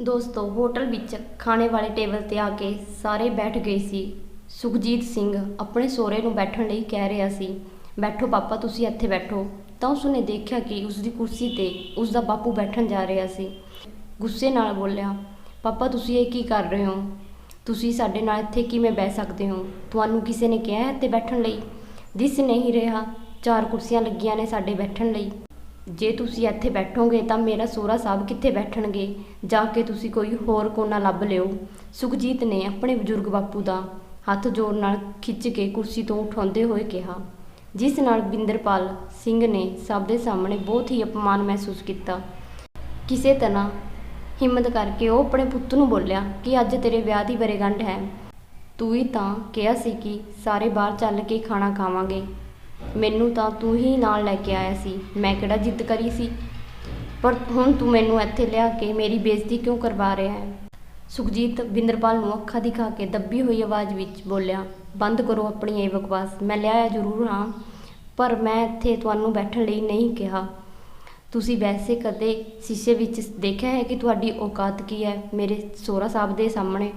ਦੋਸਤੋ, ਹੋਟਲ ਵਿੱਚ ਖਾਣੇ ਵਾਲੇ ਟੇਬਲ ਤੇ ਆ ਕੇ ਸਾਰੇ ਬੈਠ ਗਏ ਸੀ। ਸੁਖਜੀਤ ਸਿੰਘ ਆਪਣੇ ਸੋਹਰੇ ਨੂੰ ਬੈਠਣ ਲਈ ਕਹਿ ਰਿਹਾ ਸੀ, ਬੈਠੋ ਪਾਪਾ, ਤੁਸੀਂ ਇੱਥੇ ਬੈਠੋ। ਤਾਂ ਉਸਨੇ ਦੇਖਿਆ ਕਿ ਉਸਦੀ ਕੁਰਸੀ ਤੇ ਉਸਦਾ ਬਾਪੂ ਬੈਠਣ ਜਾ ਰਿਹਾ ਸੀ। ਗੁੱਸੇ ਨਾਲ ਬੋਲਿਆ, ਪਾਪਾ, ਤੁਸੀਂ ਇਹ ਕੀ ਕਰ ਰਹੇ ਹੋ? ਤੁਸੀਂ ਸਾਡੇ ਨਾਲ ਇੱਥੇ ਕਿਵੇਂ ਬਹਿ ਸਕਦੇ ਹੋ? ਤੁਹਾਨੂੰ ਕਿਸੇ ਨੇ ਕਿਹਾ ਹੈ ਇੱਥੇ ਬੈਠਣ ਲਈ? ਦਿਸ ਨਹੀਂ ਰਿਹਾ। ਚਾਰ ਕੁਰਸੀਆਂ ਲੱਗੀਆਂ ਨੇ ਸਾਡੇ ਬੈਠਣ ਲਈ। ਜੇ ਤੁਸੀਂ ਇੱਥੇ ਬੈਠੋਗੇ ਤਾਂ ਮੇਰਾ ਸੋਹਰਾ ਸਾਹਿਬ ਕਿੱਥੇ ਬੈਠਣਗੇ? ਜਾ ਕੇ ਤੁਸੀਂ ਕੋਈ ਹੋਰ ਕੋਨਾ ਲੱਭ ਲਿਓ। ਸੁਖਜੀਤ ਨੇ ਆਪਣੇ ਬਜ਼ੁਰਗ ਬਾਪੂ ਦਾ ਹੱਥ ਜੋੜ ਨਾਲ ਖਿੱਚ ਕੇ ਕੁਰਸੀ ਤੋਂ ਉਠਾਉਂਦੇ ਹੋਏ ਕਿਹਾ, ਜਿਸ ਨਾਲ ਬਿੰਦਰਪਾਲ ਸਿੰਘ ਨੇ ਸਭ ਦੇ ਸਾਹਮਣੇ ਬਹੁਤ ਹੀ ਅਪਮਾਨ ਮਹਿਸੂਸ ਕੀਤਾ। ਕਿਸੇ ਤਰ੍ਹਾਂ ਹਿੰਮਤ ਕਰਕੇ ਉਹ ਆਪਣੇ ਪੁੱਤ ਨੂੰ ਬੋਲਿਆ ਕਿ ਅੱਜ ਤੇਰੇ ਵਿਆਹ ਦੀ ਬਰੇਗੰਢ ਹੈ। ਤੂੰ ਹੀ ਤਾਂ ਕਿਹਾ ਸੀ ਕਿ ਸਾਰੇ ਬਾਹਰ ਚੱਲ ਕੇ ਖਾਣਾ ਖਾਵਾਂਗੇ। ਮੈਨੂੰ ਤਾਂ ਤੂੰ ਹੀ ਨਾਲ ਲੈ ਕੇ ਆਇਆ ਸੀ। ਮੈਂ ਕਿਹੜਾ ਜਿੱਦ ਕਰੀ ਸੀ? ਪਰ ਹੁਣ ਤੂੰ ਮੈਨੂੰ ਇੱਥੇ ਲਿਆ ਕੇ ਮੇਰੀ ਬੇਇੱਜ਼ਤੀ ਕਿਉਂ ਕਰਵਾ ਰਿਹਾ ਹੈ? ਸੁਖਜੀਤ ਬਿੰਦਰਪਾਲ ਨੂੰ ਅੱਖਾਂ ਦਿਖਾ ਕੇ ਦੱਬੀ ਹੋਈ ਆਵਾਜ਼ ਵਿੱਚ ਬੋਲਿਆ, ਬੰਦ ਕਰੋ ਆਪਣੀ ਇਹ ਬਕਵਾਸ, ਮੈਂ ਲਿਆਇਆ ਜ਼ਰੂਰ ਹਾਂ, ਪਰ ਮੈਂ ਇੱਥੇ ਤੁਹਾਨੂੰ ਬੈਠਣ ਲਈ ਨਹੀਂ ਕਿਹਾ। ਤੁਸੀਂ ਵੈਸੇ ਕਦੇ ਸ਼ੀਸ਼ੇ ਵਿੱਚ ਦੇਖਿਆ ਹੈ ਕਿ ਤੁਹਾਡੀ ਔਕਾਤ ਕੀ ਹੈ? ਮੇਰੇ ਸੋਹਰਾ ਸਾਹਿਬ ਦੇ ਸਾਹਮਣੇ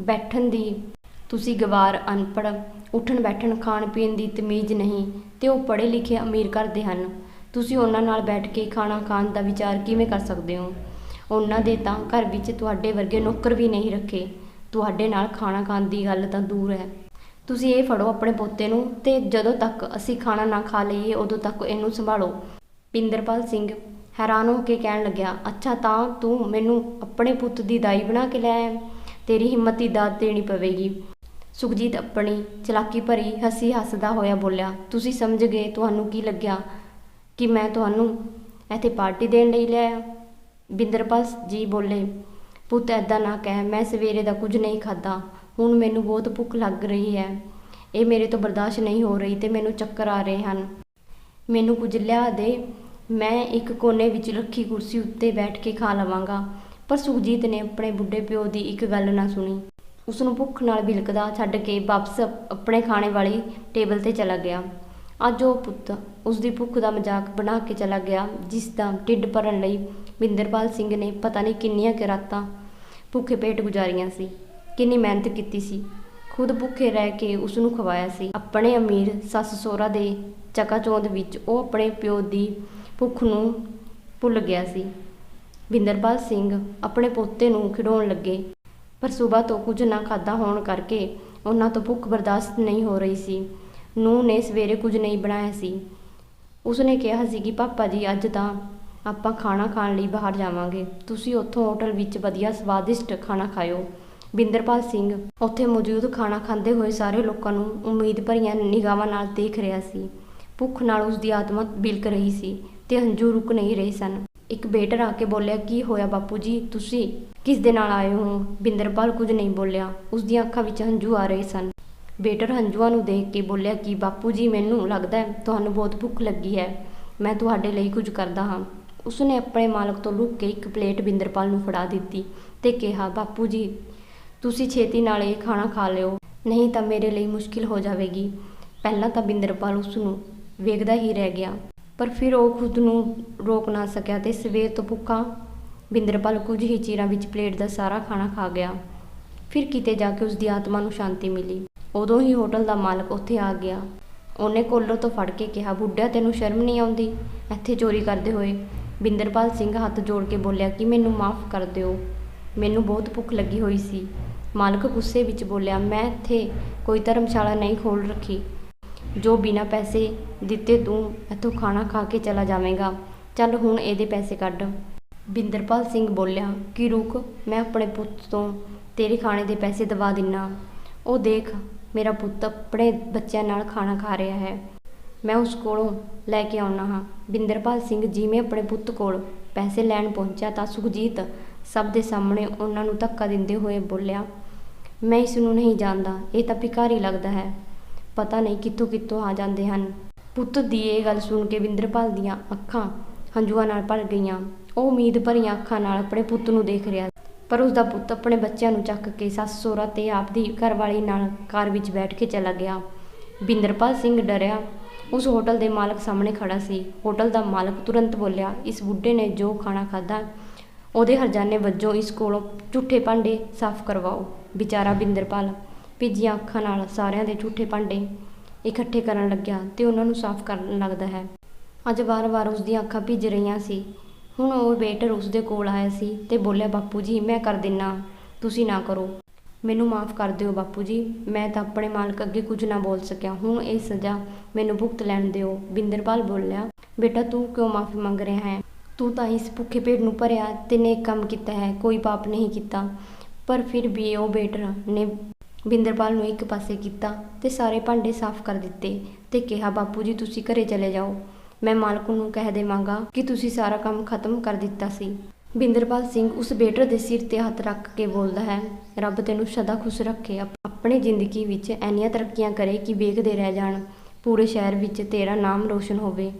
ਬੈਠਣ ਦੀ ਤੁਸੀਂ ਗਵਾਰ ਅਨਪੜ੍ਹ ਉੱਠਣ ਬੈਠਣ, ਖਾਣ ਪੀਣ ਦੀ ਤਮੀਜ਼ ਨਹੀਂ ਅਤੇ ਉਹ ਪੜ੍ਹੇ ਲਿਖੇ ਅਮੀਰ ਘਰ ਦੇ ਹਨ। ਤੁਸੀਂ ਉਹਨਾਂ ਨਾਲ ਬੈਠ ਕੇ ਖਾਣਾ ਖਾਣ ਦਾ ਵਿਚਾਰ ਕਿਵੇਂ ਕਰ ਸਕਦੇ ਹੋ? ਉਹਨਾਂ ਦੇ ਤਾਂ ਘਰ ਵਿੱਚ ਤੁਹਾਡੇ ਵਰਗੇ ਨੌਕਰ ਵੀ ਨਹੀਂ ਰੱਖੇ। ਤੁਹਾਡੇ ਨਾਲ ਖਾਣਾ ਖਾਣ ਦੀ ਗੱਲ ਤਾਂ ਦੂਰ ਹੈ। ਤੁਸੀਂ ਇਹ ਫੜੋ ਆਪਣੇ ਪੋਤੇ ਨੂੰ ਤੇ ਜਦੋਂ ਤੱਕ ਅਸੀਂ ਖਾਣਾ ਨਾ ਖਾ ਲਈਏ, ਉਦੋਂ ਤੱਕ ਇਹਨੂੰ ਸੰਭਾਲੋ। ਪਿੰਦਰਪਾਲ ਸਿੰਘ ਹੈਰਾਨ ਹੋ ਕੇ ਕਹਿਣ ਲੱਗਿਆ, ਅੱਛਾ ਤਾਂ ਤੂੰ ਮੈਨੂੰ ਆਪਣੇ ਪੁੱਤ ਦੀ ਦਾਈ ਬਣਾ ਕੇ ਲੈ ਹੈ? ਤੇਰੀ ਹਿੰਮਤ ਦੀ ਦਾਤ ਦੇਣੀ ਪਵੇਗੀ। ਸੁਖਜੀਤ ਆਪਣੀ ਚਲਾਕੀ ਭਰੀ ਹੱਸੀ ਹੱਸਦਾ ਹੋਇਆ ਬੋਲਿਆ, ਤੁਸੀਂ ਸਮਝ ਗਏ ਤੁਹਾਨੂੰ ਕੀ ਲੱਗਿਆ ਕਿ ਮੈਂ ਤੁਹਾਨੂੰ ਇੱਥੇ ਪਾਰਟੀ ਦੇਣ ਲਈ ਲਿਆਇਆ? ਬਿੰਦਰਪਾਲ ਜੀ ਬੋਲੇ, ਪੁੱਤ ਐਦਾਂ ਨਾ ਕਹਿ, ਮੈਂ ਸਵੇਰੇ ਦਾ ਕੁਝ ਨਹੀਂ ਖਾਦਾ ਹੁਣ ਮੈਨੂੰ ਬਹੁਤ ਭੁੱਖ ਲੱਗ ਰਹੀ ਹੈ। ਇਹ ਮੇਰੇ ਤੋਂ ਬਰਦਾਸ਼ਤ ਨਹੀਂ ਹੋ ਰਹੀ ਤੇ ਮੈਨੂੰ ਚੱਕਰ ਆ ਰਹੇ ਹਨ। ਮੈਨੂੰ ਕੁਝ ਲਿਆ ਦੇ, ਮੈਂ ਇੱਕ ਕੋਨੇ ਵਿੱਚ ਰੱਖੀ ਕੁਰਸੀ ਉੱਤੇ ਬੈਠ ਕੇ ਖਾ ਲਵਾਂਗਾ। ਪਰ ਸੁਖਜੀਤ ਨੇ ਆਪਣੇ ਬੁੱਢੇ ਪਿਓ ਦੀ ਇੱਕ ਗੱਲ ਨਾ ਸੁਣੀ। ਉਸ ਨੂੰ ਭੁੱਖ ਨਾਲ ਬਿਲਕਦਾ ਛੱਡ ਕੇ ਵਾਪਸ ਆਪਣੇ ਖਾਣੇ ਵਾਲੀ ਟੇਬਲ ਤੇ ਚਲਾ ਗਿਆ। ਅੱਜ ਉਹ ਪੁੱਤ ਉਸ ਦੀ ਭੁੱਖ ਦਾ ਮਜ਼ਾਕ ਬਣਾ ਕੇ ਚਲਾ ਗਿਆ, ਜਿਸ ਦਾ ਢਿੱਡ ਭਰਨ ਲਈ ਬਿੰਦਰਪਾਲ ਸਿੰਘ ਨੇ ਪਤਾ ਨਹੀਂ ਕਿੰਨੀਆਂ ਕਿ ਰਾਤਾਂ ਭੁੱਖੇ ਪੇਟ ਗੁਜ਼ਾਰੀਆਂ ਸੀ। ਕਿੰਨੀ ਮਿਹਨਤ ਕੀਤੀ ਸੀ। ਖੁਦ ਭੁੱਖੇ ਰਹਿ ਕੇ ਉਸ ਨੂੰ ਖਵਾਇਆ ਸੀ। ਆਪਣੇ ਅਮੀਰ ਸੱਸ ਸਹੁਰਾ ਦੇ ਚਕਾਚੌਂਦ ਵਿੱਚ ਉਹ ਆਪਣੇ ਪਿਓ ਦੀ ਭੁੱਖ ਨੂੰ ਭੁੱਲ ਗਿਆ ਸੀ। ਬਿੰਦਰਪਾਲ ਸਿੰਘ ਆਪਣੇ ਪੋਤੇ ਨੂੰ ਖਿਡਾਉਣ ਲੱਗੇ। ਪਰ ਸਵੇਰ ਤੋਂ ਕੁਝ ਨਾ ਖਾਦਾ ਹੋਣ ਕਰਕੇ ਉਹਨਾਂ ਤੋਂ ਭੁੱਖ ਬਰਦਾਸ਼ਤ ਨਹੀਂ ਹੋ ਰਹੀ ਸੀ। ਨੂੰਹ ਨੇ ਸਵੇਰੇ ਕੁਝ ਨਹੀਂ ਬਣਾਇਆ ਸੀ। ਉਸਨੇ ਕਿਹਾ ਸੀ ਕਿ, ਪਾਪਾ ਜੀ, ਅੱਜ ਤਾਂ ਆਪਾਂ ਖਾਣਾ ਖਾਣ ਲਈ ਬਾਹਰ ਜਾਵਾਂਗੇ। ਤੁਸੀਂ ਉੱਥੋਂ ਹੋਟਲ ਵਿੱਚ ਵਧੀਆ ਸਵਾਦਿਸ਼ਟ ਖਾਣਾ ਖਾਇਓ। ਬਿੰਦਰਪਾਲ ਸਿੰਘ ਉੱਥੇ ਮੌਜੂਦ ਖਾਣਾ ਖਾਂਦੇ ਹੋਏ ਸਾਰੇ ਲੋਕਾਂ ਨੂੰ ਉਮੀਦ ਭਰੀਆਂ ਨਿਗਾਹਾਂ ਨਾਲ ਦੇਖ ਰਿਹਾ ਸੀ। ਭੁੱਖ ਨਾਲ ਉਸ ਦੀ ਆਤਮਾ ਬਿਲਕ ਰਹੀ ਸੀ ਤੇ ਹੰਝੂ ਰੁਕ ਨਹੀਂ ਰਹੇ ਸਨ। ਇੱਕ ਵੇਟਰ ਆ ਕੇ ਬੋਲਿਆ, ਕੀ ਹੋਇਆ ਬਾਪੂ ਜੀ? ਤੁਸੀਂ ਕਿਸ ਦੇ ਨਾਲ ਆਏ ਹੋ? ਬਿੰਦਰਪਾਲ ਕੁਝ ਨਹੀਂ ਬੋਲਿਆ। ਉਸ ਦੀਆਂ ਅੱਖਾਂ ਵਿੱਚ ਹੰਝੂ ਆ ਰਹੇ ਸਨ। ਵੇਟਰ ਹੰਝੂਆਂ ਨੂੰ ਦੇਖ ਕੇ ਬੋਲਿਆ ਕਿ, ਬਾਪੂ ਜੀ, ਮੈਨੂੰ ਲੱਗਦਾ ਹੈ ਤੁਹਾਨੂੰ ਬਹੁਤ ਭੁੱਖ ਲੱਗੀ ਹੈ। ਮੈਂ ਤੁਹਾਡੇ ਲਈ ਕੁਝ ਕਰਦਾ ਹਾਂ। ਉਸਨੇ ਆਪਣੇ ਮਾਲਕ ਤੋਂ ਲੁੱਕ ਕੇ ਇੱਕ ਪਲੇਟ ਬਿੰਦਰਪਾਲ ਨੂੰ ਫੜਾ ਦਿੱਤੀ ਤੇ ਕਿਹਾ, ਬਾਪੂ ਜੀ, ਤੁਸੀਂ ਛੇਤੀ ਨਾਲ ਇਹ ਖਾਣਾ ਖਾ ਲਿਓ। ਨਹੀਂ ਤਾਂ ਮੇਰੇ ਲਈ ਮੁਸ਼ਕਿਲ ਹੋ ਜਾਵੇਗੀ। ਪਹਿਲਾਂ ਤਾਂ ਬਿੰਦਰਪਾਲ ਉਸ ਨੂੰ ਵੇਖਦਾ ਹੀ ਰਹਿ ਗਿਆ, ਪਰ ਫਿਰ ਉਹ ਖੁਦ ਨੂੰ ਰੋਕ ਨਾ ਸਕਿਆ ਤੇ ਸਵੇਰ ਤੋਂ ਭੁੱਖਾ ਬਿੰਦਰਪਾਲ ਕੁਝ ਹੀ ਚਿਰਾਂ ਵਿੱਚ ਪਲੇਟ ਦਾ ਸਾਰਾ ਖਾਣਾ ਖਾ ਗਿਆ। ਫਿਰ ਕਿਤੇ ਜਾ ਕੇ ਉਸ ਦੀ ਆਤਮਾ ਨੂੰ ਸ਼ਾਂਤੀ ਮਿਲੀ। ਉਦੋਂ ਹੀ ਹੋਟਲ ਦਾ ਮਾਲਕ ਉੱਥੇ ਆ ਗਿਆ। ਉਹਨੇ ਕੋਲਰ ਤੋਂ ਫੜ ਕੇ ਕਿਹਾ, ਬੁੱਢਿਆ, ਤੈਨੂੰ ਸ਼ਰਮ ਨਹੀਂ ਆਉਂਦੀ? ਇੱਥੇ ਚੋਰੀ ਕਰਦੇ ਹੋਏ? ਬਿੰਦਰਪਾਲ ਸਿੰਘ ਹੱਥ ਜੋੜ ਕੇ ਬੋਲਿਆ, ਕਿ ਮੈਨੂੰ ਮਾਫ ਕਰ ਦਿਓ? ਮੈਨੂੰ ਬਹੁਤ ਭੁੱਖ ਲੱਗੀ ਹੋਈ ਸੀ। ਮਾਲਕ ਗੁੱਸੇ ਵਿੱਚ ਬੋਲਿਆ, ਮੈਂ ਇੱਥੇ ਕੋਈ ਧਰਮਸ਼ਾਲਾ ਨਹੀਂ ਖੋਲ ਰੱਖੀ। ਜੋ ਬਿਨਾਂ ਪੈਸੇ ਦਿੱਤੇ ਤੂੰ ਇੱਥੋਂ ਖਾਣਾ ਖਾ ਕੇ ਚਲਾ ਜਾਵੇਂਗਾ। ਚੱਲ ਹੁਣ ਇਹਦੇ ਪੈਸੇ ਕੱਢ। ਬਿੰਦਰਪਾਲ ਸਿੰਘ ਬੋਲਿਆ, ਕਿ ਰੁਕ, ਮੈਂ ਆਪਣੇ ਪੁੱਤ ਤੋਂ ਤੇਰੇ ਖਾਣੇ ਦੇ ਪੈਸੇ ਦਵਾ ਦਿੰਨਾ। ਉਹ ਦੇਖ, ਮੇਰਾ ਪੁੱਤ ਆਪਣੇ ਬੱਚਿਆਂ ਨਾਲ ਖਾਣਾ ਖਾ ਰਿਹਾ ਹੈ। ਮੈਂ ਉਸ ਕੋਲੋਂ ਲੈ ਕੇ ਆਉਣਾ ਹਾਂ। ਬਿੰਦਰਪਾਲ ਸਿੰਘ ਜਿਵੇਂ ਆਪਣੇ ਪੁੱਤ ਕੋਲ ਪੈਸੇ ਲੈਣ ਪਹੁੰਚਿਆ ਤਾਂ ਸੁਖਜੀਤ ਸਭ ਦੇ ਸਾਹਮਣੇ ਉਹਨਾਂ ਨੂੰ ਧੱਕਾ ਦਿੰਦੇ ਹੋਏ ਬੋਲਿਆ, ਮੈਂ ਇਸ ਨੂੰ ਨਹੀਂ ਜਾਣਦਾ, ਇਹ ਤਾਂ ਭਿਖਾਰੀ ਲੱਗਦਾ ਹੈ। ਪਤਾ ਨਹੀਂ ਕਿੱਥੋਂ ਕਿੱਥੋਂ ਆ ਜਾਂਦੇ ਹਨ। ਪੁੱਤ ਦੀ ਇਹ ਗੱਲ ਸੁਣ ਕੇ ਬਿੰਦਰਪਾਲ ਦੀਆਂ ਅੱਖਾਂ ਹੰਝੂਆਂ ਨਾਲ ਭਰ ਗਈਆਂ। ਉਹ ਉਮੀਦ ਭਰੀਆਂ ਅੱਖਾਂ ਨਾਲ ਆਪਣੇ ਪੁੱਤ ਨੂੰ ਦੇਖ ਰਿਹਾ ਪਰ ਉਸ ਦਾ ਪੁੱਤ ਆਪਣੇ ਬੱਚਿਆਂ ਨੂੰ ਚੱਕ ਕੇ ਸੱਸ, ਸਹੁਰਾ ਤੇ ਆਪ ਦੀ ਘਰਵਾਲੀ ਨਾਲ ਕਾਰ ਵਿੱਚ ਬੈਠ ਕੇ ਚਲਾ ਗਿਆ। ਬਿੰਦਰਪਾਲ ਸਿੰਘ ਡਰਿਆ। ਉਸ ਹੋਟਲ ਦੇ ਮਾਲਕ ਸਾਹਮਣੇ ਖੜਾ ਸੀ। ਹੋਟਲ ਦਾ ਮਾਲਕ ਤੁਰੰਤ ਬੋਲਿਆ, ਇਸ ਬੁੱਢੇ ਨੇ ਜੋ ਖਾਣਾ ਖਾਦਾ ਉਹਦੇ ਹਰਜਾਨੇ ਵਜੋਂ ਇਸ ਕੋਲੋਂ ਝੂਠੇ ਭਾਂਡੇ ਸਾਫ਼ ਕਰਵਾਓ। ਵਿਚਾਰਾ ਬਿੰਦਰਪਾਲ ਭਿੱਜੀਆਂ ਅੱਖਾਂ ਨਾਲ ਸਾਰਿਆਂ ਦੇ ਝੂਠੇ ਭਾਂਡੇ ਇਕੱਠੇ ਕਰਨ ਲੱਗਿਆ ਤੇ ਉਹਨਾਂ ਨੂੰ ਸਾਫ਼ ਕਰਨ ਲੱਗਦਾ ਹੈ। ਅੱਜ ਵਾਰ-ਵਾਰ ਉਸ ਦੀਆਂ ਅੱਖਾਂ ਭਿੱਜ ਰਹੀਆਂ ਸੀ। ਹੁਣ ਉਹ ਵੇਟਰ ਉਸ ਦੇ ਕੋਲ ਆਇਆ ਸੀ ਤੇ ਬੋਲਿਆ, ਬਾਪੂ ਜੀ, ਮੈਂ ਕਰ ਦਿੰਨਾ, ਤੁਸੀਂ ਨਾ ਕਰੋ। ਮੈਨੂੰ ਮਾਫ ਕਰ ਦਿਓ ਬਾਪੂ ਜੀ, ਮੈਂ ਤਾਂ ਆਪਣੇ ਮਾਲਕ ਅੱਗੇ ਕੁਝ ਨਾ ਬੋਲ ਸਕਿਆ। ਹੁਣ ਇਹ ਸਜ਼ਾ ਮੈਨੂੰ ਭੁਗਤ ਲੈਣ ਦਿਓ। ਬਿੰਦਰਪਾਲ ਬੋਲਿਆ, ਬੇਟਾ, ਤੂੰ ਕਿਉਂ ਮਾਫੀ ਮੰਗ ਰਿਹਾ ਹੈ? ਤੂੰ ਤਾਂ ਇਸ ਭੁੱਖੇ ਪੇਟ ਨੂੰ ਭਰਿਆ ਤੇ ਨੇਕ ਕੰਮ ਕੀਤਾ ਹੈ, ਕੋਈ ਪਾਪ ਨਹੀਂ ਕੀਤਾ। ਪਰ ਫਿਰ ਵੀ ਉਹ ਬੇਟਰ ਨੇ ਬਿੰਦਰਪਾਲ ਨੂੰ ਇੱਕ ਪਾਸੇ ਕੀਤਾ ਤੇ ਸਾਰੇ ਭਾਂਡੇ ਸਾਫ਼ ਕਰ ਦਿੱਤੇ ਤੇ ਕਿਹਾ, ਬਾਪੂ ਜੀ, ਤੁਸੀਂ ਘਰੇ ਚਲੇ ਜਾਓ। ਮੈਂ ਮਾਲਕ ਨੂੰ ਕਹਿ ਦੇਵਾਂਗਾ ਕਿ ਤੁਸੀਂ ਸਾਰਾ ਕੰਮ ਖਤਮ ਕਰ ਦਿੱਤਾ ਸੀ। ਬਿੰਦਰਪਾਲ ਸਿੰਘ ਉਸ ਬੇਟਰ ਦੇ ਸਿਰ ਤੇ ਹੱਥ ਰੱਖ ਕੇ ਬੋਲਦਾ ਹੈ, ਰੱਬ ਤੈਨੂੰ ਸਦਾ ਖੁਸ਼ ਰੱਖੇ ਅਪ- ਆਪਣੀ ਜ਼ਿੰਦਗੀ ਵਿੱਚ ਐਨੀਆਂ ਤਰੱਕੀਆਂ ਕਰੇ ਕਿ ਵੇਖਦੇ ਰਹਿ ਜਾਣ, ਪੂਰੇ ਸ਼ਹਿਰ ਵਿੱਚ ਤੇਰਾ ਨਾਮ ਰੋਸ਼ਨ ਹੋਵੇ।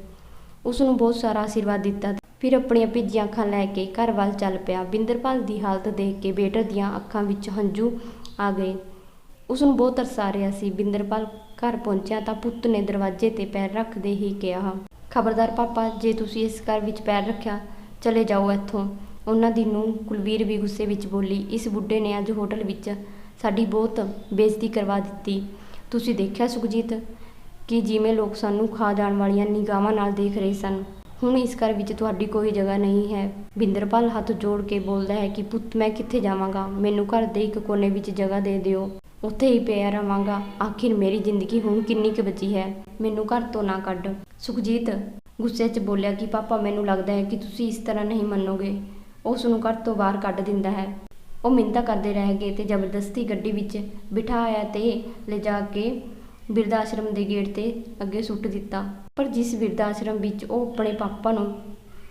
ਉਸ ਨੂੰ ਬਹੁਤ ਸਾਰਾ ਆਸ਼ੀਰਵਾਦ ਦਿੱਤਾ। ਫਿਰ ਆਪਣੀਆਂ ਭਿੱਜੀਆਂ ਅੱਖਾਂ ਲੈ ਕੇ ਘਰ ਵੱਲ ਚੱਲ ਪਿਆ। ਬਿੰਦਰਪਾਲ ਦੀ ਹਾਲਤ ਦੇਖ ਕੇ ਬੇਟਰ ਦੀਆਂ ਅੱਖਾਂ ਵਿੱਚ ਹੰਝੂ ਆ ਗਏ। ਉਸ ਨੂੰ ਬਹੁਤ ਤਰਸ ਆ ਰਿਹਾ ਸੀ। ਬਿੰਦਰਪਾਲ ਘਰ ਪਹੁੰਚਿਆ ਤਾਂ ਪੁੱਤ ਨੇ ਦਰਵਾਜ਼ੇ ਤੇ ਪੈਰ ਰੱਖਦੇ ਹੀ ਕਿਹਾ ਖਬਰਦਾਰ ਪਾਪਾ, ਜੇ ਤੁਸੀਂ ਇਸ ਘਰ ਵਿੱਚ ਪੈਰ ਰੱਖਿਆ, ਚਲੇ ਜਾਓ ਇੱਥੋਂ। ਉਹਨਾਂ ਦੀ ਨੂੰਹ ਕੁਲਵੀਰ ਵੀ ਗੁੱਸੇ ਵਿੱਚ ਬੋਲੀ, ਇਸ ਬੁੱਢੇ ਨੇ ਅੱਜ ਹੋਟਲ ਵਿੱਚ ਸਾਡੀ ਬਹੁਤ ਬੇਇੱਜ਼ਤੀ ਕਰਵਾ ਦਿੱਤੀ। ਤੁਸੀਂ ਦੇਖਿਆ ਸੁਖਜੀਤ, ਕਿ ਜਿਵੇਂ ਲੋਕ ਸਾਨੂੰ ਖਾ ਜਾਣ ਵਾਲੀਆਂ ਨਿਗਾਹਾਂ ਨਾਲ ਦੇਖ ਰਹੇ ਸਨ? ਹੁਣ ਇਸ ਘਰ ਵਿੱਚ ਤੁਹਾਡੀ ਕੋਈ ਜਗ੍ਹਾ ਨਹੀਂ ਹੈ। ਬਿੰਦਰਪਾਲ ਹੱਥ ਜੋੜ ਕੇ ਬੋਲਦਾ ਹੈ ਕਿ, ਪੁੱਤ, ਮੈਂ ਕਿੱਥੇ ਜਾਵਾਂਗਾ? ਮੈਨੂੰ ਘਰ ਦੇ ਇੱਕ ਕੋਨੇ ਵਿੱਚ ਜਗ੍ਹਾ ਦੇ ਦਿਓ। ਉੱਥੇ ਹੀ ਪਿਆ ਰਵਾਂਗਾ। ਆਖਿਰ ਮੇਰੀ ਜ਼ਿੰਦਗੀ ਹੁਣ ਕਿੰਨੀ ਕੁ ਬਚੀ ਹੈ? ਮੈਨੂੰ ਘਰ ਤੋਂ ਨਾ ਕੱਢ। ਸੁਖਜੀਤ ਗੁੱਸੇ 'ਚ ਬੋਲਿਆ ਕਿ, ਪਾਪਾ, ਮੈਨੂੰ ਲੱਗਦਾ ਹੈ ਕਿ ਤੁਸੀਂ ਇਸ ਤਰ੍ਹਾਂ ਨਹੀਂ ਮੰਨੋਗੇ। ਉਸ ਨੂੰ ਘਰ ਤੋਂ ਬਾਹਰ ਕੱਢ ਦਿੰਦਾ ਹੈ। ਉਹ ਮਿੰਤਾ ਕਰਦੇ ਰਹਿ ਗਏ ਤੇ ਜ਼ਬਰਦਸਤੀ ਗੱਡੀ ਵਿੱਚ ਬਿਠਾਇਆ ਤੇ ਲਿਜਾ ਕੇ ਬਿਰਧ ਆਸ਼ਰਮ ਦੇ ਗੇਟ ਤੇ ਅੱਗੇ ਸੁੱਟ ਦਿੱਤਾ। ਪਰ ਜਿਸ ਬਿਰਧ ਆਸ਼ਰਮ ਵਿੱਚ ਉਹ ਆਪਣੇ ਪਾਪਾ ਨੂੰ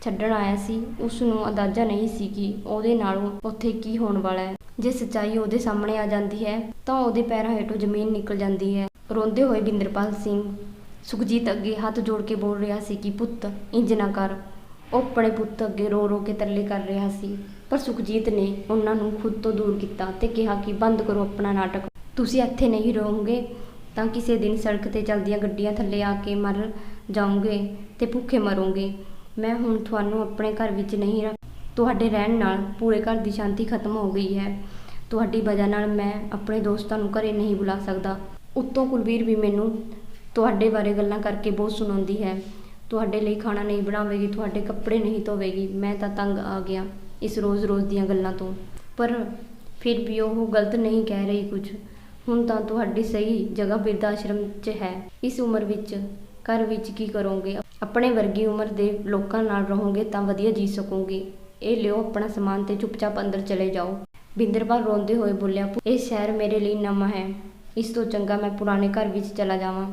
ਛੱਡਣ ਆਇਆ ਸੀ ਉਸ ਨੂੰ ਅੰਦਾਜ਼ਾ ਨਹੀਂ ਸੀ ਕਿ ਉਹਦੇ ਨਾਲੋਂ ਉੱਥੇ ਕੀ ਹੋਣ ਵਾਲਾ ਹੈ। ਜੇ ਸੱਚਾਈ ਉਹਦੇ ਸਾਹਮਣੇ ਆ ਜਾਂਦੀ ਹੈ, ਤਾਂ ਉਹਦੇ ਪੈਰਾਂ ਹੇਠੋਂ ਜ਼ਮੀਨ ਨਿਕਲ ਜਾਂਦੀ ਹੈ। ਰੋਂਦੇ ਹੋਏ ਬਿੰਦਰਪਾਲ ਸਿੰਘ ਸੁਖਜੀਤ ਅੱਗੇ ਹੱਥ ਜੋੜ ਕੇ ਬੋਲ ਰਿਹਾ ਸੀ ਕਿ, ਪੁੱਤ, ਇੰਜ ਨਾ ਕਰ। ਉਹ ਆਪਣੇ ਪੁੱਤ ਅੱਗੇ ਰੋ ਰੋ ਕੇ ਤਰਲੇ ਕਰ ਰਿਹਾ ਸੀ, ਪਰ ਸੁਖਜੀਤ ਨੇ ਉਹਨਾਂ ਨੂੰ ਖੁਦ ਤੋਂ ਦੂਰ ਕੀਤਾ ਤੇ ਕਿਹਾ ਕਿ, ਬੰਦ ਕਰੋ ਆਪਣਾ ਨਾਟਕ। ਤੁਸੀਂ ਇੱਥੇ ਨਹੀਂ ਰਹੋਗੇ, ਤਾਂ ਕਿਸੇ ਦਿਨ ਸੜਕ ਤੇ ਚੱਲਦੀਆਂ ਗੱਡੀਆਂ ਥੱਲੇ ਆ ਕੇ ਮਰ ਜਾਓਗੇ ਤੇ ਭੁੱਖੇ ਮਰੋਗੇ। ਮੈਂ ਹੁਣ ਤੁਹਾਨੂੰ ਆਪਣੇ ਘਰ ਵਿੱਚ ਨਹੀਂ ਰੱਖ, ਤੁਹਾਡੇ ਰਹਿਣ ਨਾਲ ਪੂਰੇ ਘਰ ਦੀ ਸ਼ਾਂਤੀ ਖਤਮ ਹੋ ਗਈ ਹੈ। ਤੁਹਾਡੀ ਵਜ੍ਹਾ ਨਾਲ ਮੈਂ ਆਪਣੇ ਦੋਸਤਾਂ ਨੂੰ ਘਰੇ ਨਹੀਂ ਬੁਲਾ ਸਕਦਾ। ਉੱਤੋਂ ਕੁਲਵੀਰ ਵੀ ਮੈਨੂੰ ਤੁਹਾਡੇ ਬਾਰੇ ਗੱਲਾਂ ਕਰਕੇ ਬਹੁਤ ਸੁਣਾਉਂਦੀ ਹੈ। ਤੁਹਾਡੇ ਲਈ ਖਾਣਾ ਨਹੀਂ ਬਣਾਵੇਗੀ, ਤੁਹਾਡੇ ਕੱਪੜੇ ਨਹੀਂ ਧੋਵੇਗੀ, ਮੈਂ ਤਾਂ ਤੰਗ ਆ ਗਿਆ ਇਸ ਰੋਜ਼-ਰੋਜ਼ ਦੀਆਂ ਗੱਲਾਂ ਤੋਂ। ਪਰ ਫਿਰ ਵੀ ਉਹ ਗਲਤ ਨਹੀਂ ਕਹਿ ਰਹੀ ਕੁਝ। ਹੁਣ ਤਾਂ ਤੁਹਾਡੀ ਸਹੀ ਜਗ੍ਹਾ ਬਿਰਧ ਆਸ਼ਰਮ 'ਚ ਹੈ। ਇਸ ਉਮਰ ਵਿੱਚ ਘਰ ਵਿੱਚ ਕੀ ਕਰੋਗੇ? ਆਪਣੇ ਵਰਗੀ ਉਮਰ ਦੇ ਲੋਕਾਂ ਨਾਲ ਰਹੋਗੇ ਤਾਂ ਵਧੀਆ ਜੀ ਸਕੋਗੇ। ਇਹ ਲਿਓ ਆਪਣਾ ਸਮਾਨ ਤੇ ਚੁੱਪਚਾਪ ਅੰਦਰ ਚਲੇ ਜਾਓ। ਬਿੰਦਰਪਾਲ ਰੋਂਦੇ ਹੋਏ ਬੋਲਿਆ, ਇਹ ਸ਼ਹਿਰ ਮੇਰੇ ਲਈ ਨਵਾਂ ਹੈ। ਇਸ ਤੋਂ ਚੰਗਾ ਮੈਂ ਪੁਰਾਣੇ ਘਰ ਵਿੱਚ ਚਲਾ ਜਾਵਾਂ।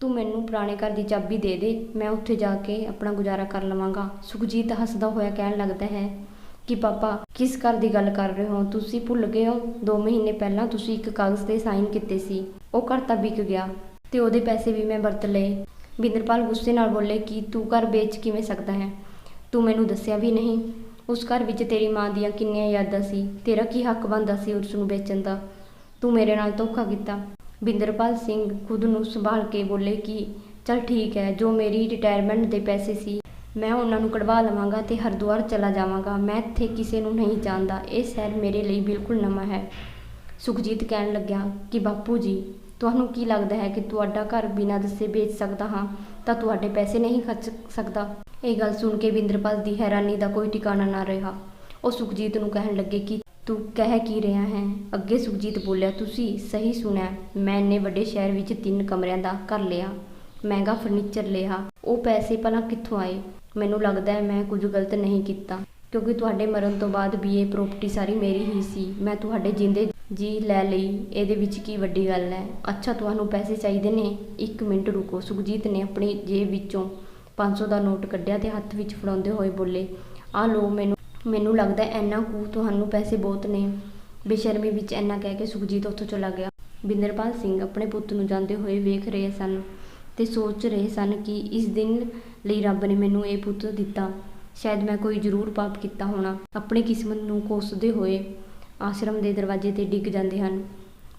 ਤੂੰ ਮੈਨੂੰ ਪੁਰਾਣੇ ਘਰ ਦੀ ਚਾਬੀ ਦੇ ਦੇ। ਮੈਂ ਉੱਥੇ ਜਾ ਕੇ ਆਪਣਾ ਗੁਜ਼ਾਰਾ ਕਰ ਲਵਾਂਗਾ। ਸੁਖਜੀਤ ਹੱਸਦਾ ਹੋਇਆ ਕਹਿਣ ਲੱਗਦਾ ਹੈ ਕਿ, ਪਾਪਾ, ਕਿਸ ਘਰ ਦੀ ਗੱਲ ਕਰ ਰਹੇ ਹੋ? ਤੁਸੀਂ ਭੁੱਲ ਗਏ ਹੋ। 2 ਮਹੀਨੇ ਪਹਿਲਾਂ ਤੁਸੀਂ ਇੱਕ ਕਾਗਜ਼ ਤੇ ਸਾਈਨ ਕੀਤੇ ਸੀ। ਉਹ ਘਰ ਤਾਂ ਵਿਕ ਗਿਆ ਤੇ ਉਹਦੇ ਪੈਸੇ ਵੀ ਮੈਂ ਵਰਤ ਲਏ। ਬਿੰਦਰਪਾਲ ਗੁੱਸੇ ਨਾਲ ਬੋਲੇ ਕਿ ਤੂੰ ਘਰ ਵੇਚ ਕਿਵੇਂ ਸਕਦਾ ਹੈ? ਤੂੰ ਮੈਨੂੰ ਦੱਸਿਆ ਵੀ ਨਹੀਂ। ਉਸ ਘਰ ਵਿੱਚ ਤੇਰੀ ਮਾਂ ਦੀਆਂ ਕਿੰਨੀਆਂ ਯਾਦਾਂ ਸੀ। ਤੇਰਾ ਕੀ ਹੱਕ ਬਣਦਾ ਸੀ ਉਸ ਨੂੰ ਵੇਚਣ ਦਾ? ਤੂੰ ਮੇਰੇ ਨਾਲ ਧੋਖਾ ਕੀਤਾ। ਬਿੰਦਰਪਾਲ ਸਿੰਘ ਖੁਦ ਨੂੰ ਸੰਭਾਲ ਕੇ ਬੋਲੇ ਕਿ, ਚਲ ਠੀਕ ਹੈ, ਜੋ ਮੇਰੀ ਰਿਟਾਇਰਮੈਂਟ ਦੇ ਪੈਸੇ ਸੀ, ਮੈਂ ਉਹਨਾਂ ਨੂੰ ਕਢਵਾ ਲਵਾਂਗਾ ਤੇ ਹਰਿਦੁਆਰ ਚਲਾ ਜਾਵਾਂਗਾ। ਮੈਂ ਇੱਥੇ ਕਿਸੇ ਨੂੰ ਨਹੀਂ ਜਾਣਦਾ। ਇਹ ਸ਼ਹਿਰ ਮੇਰੇ ਲਈ ਬਿਲਕੁਲ ਨਵਾਂ ਹੈ। ਸੁਖਜੀਤ ਕਹਿਣ ਲੱਗਿਆ ਕਿ, ਬਾਪੂ ਜੀ ਤੁਹਾਨੂੰ ਕੀ ਲੱਗਦਾ ਹੈ ਕਿ ਤੁਹਾਡਾ ਘਰ ਬਿਨਾਂ ਦੱਸੇ ਵੇਚ ਸਕਦਾ ਹਾਂ, ਤਾਂ ਤੁਹਾਡੇ ਪੈਸੇ ਨਹੀਂ ਖਰਚ ਸਕਦਾ? ਇਹ ਗੱਲ ਸੁਣ ਕੇ ਬਿੰਦਰਪਾਲ ਦੀ ਹੈਰਾਨੀ ਦਾ ਕੋਈ ਟਿਕਾਣਾ ਨਾ ਰਿਹਾ। ਉਹ ਸੁਖਜੀਤ ਨੂੰ ਕਹਿਣ ਲੱਗੇ ਕਿ ਤੂੰ ਕਹਿ ਕੀ ਰਿਹਾ ਹੈ? ਅੱਗੇ ਸੁਖਜੀਤ ਬੋਲਿਆ, ਤੁਸੀਂ ਸਹੀ ਸੁਣਿਆ, ਮੈਂ ਇੰਨੇ ਵੱਡੇ ਸ਼ਹਿਰ ਵਿੱਚ ਤਿੰਨ ਕਮਰਿਆਂ ਦਾ ਘਰ ਲਿਆ, ਮਹਿੰਗਾ ਫਰਨੀਚਰ ਲਿਆ, ਉਹ ਪੈਸੇ ਭਲਾ ਕਿੱਥੋਂ ਆਏ? ਮੈਨੂੰ ਲੱਗਦਾ ਹੈ ਮੈਂ ਕੁਝ ਗਲਤ ਨਹੀਂ ਕੀਤਾ, ਕਿਉਂਕਿ ਤੁਹਾਡੇ ਮਰਨ ਤੋਂ ਬਾਅਦ ਵੀ ਇਹ ਪ੍ਰਾਪਰਟੀ ਸਾਰੀ ਮੇਰੀ ਹੀ ਸੀ, ਮੈਂ ਤੁਹਾਡੇ ਜਿੰਦੇ ਜੀ, ਲੈ ਲਈ। ਇਹਦੇ ਵਿੱਚ ਕੀ ਵੱਡੀ ਗੱਲ ਹੈ? ਅੱਛਾ, ਤੁਹਾਨੂੰ ਪੈਸੇ ਚਾਹੀਦੇ ਨੇ। ਇੱਕ ਮਿੰਟ ਰੁਕੋ। ਸੁਖਜੀਤ ਨੇ ਆਪਣੀ ਜੇਬ ਵਿੱਚੋਂ 500 ਦਾ ਨੋਟ ਕੱਢਿਆ ਤੇ ਹੱਥ ਵਿੱਚ ਫੜਾਉਂਦੇ ਹੋਏ ਬੋਲੇ, ਆ ਲਓ, ਮੈਨੂੰ ਮੈਨੂੰ ਲੱਗਦਾ ਐਨਾ ਕੁ ਤੁਹਾਨੂੰ ਪੈਸੇ ਬਹੁਤ ਨੇ। ਬੇਸ਼ਰਮੀ ਵਿੱਚ ਐਨਾ ਕਹਿ ਕੇ ਸੁਖਜੀਤ ਉੱਥੋਂ ਚਲਾ ਗਿਆ। ਬਿੰਦਰਪਾਲ ਸਿੰਘ ਆਪਣੇ ਪੁੱਤ ਨੂੰ ਜਾਂਦੇ ਹੋਏ ਵੇਖ ਰਹੇ ਸਨ ਤੇ ਸੋਚ ਰਹੇ ਸਨ ਕਿ ਇਸ ਦਿਨ ਲਈ ਰੱਬ ਨੇ ਮੈਨੂੰ ਇਹ ਪੁੱਤ ਦਿੱਤਾ। ਸ਼ਾਇਦ ਮੈਂ ਕੋਈ ਜ਼ਰੂਰ ਪਾਪ ਕੀਤਾ ਹੋਣਾ। ਆਪਣੀ ਕਿਸਮਤ ਨੂੰ ਕੋਸਦੇ ਹੋਏ ਆਸ਼ਰਮ ਦੇ ਦਰਵਾਜ਼ੇ ਤੇ ਡਿੱਗ ਜਾਂਦੇ ਹਨ।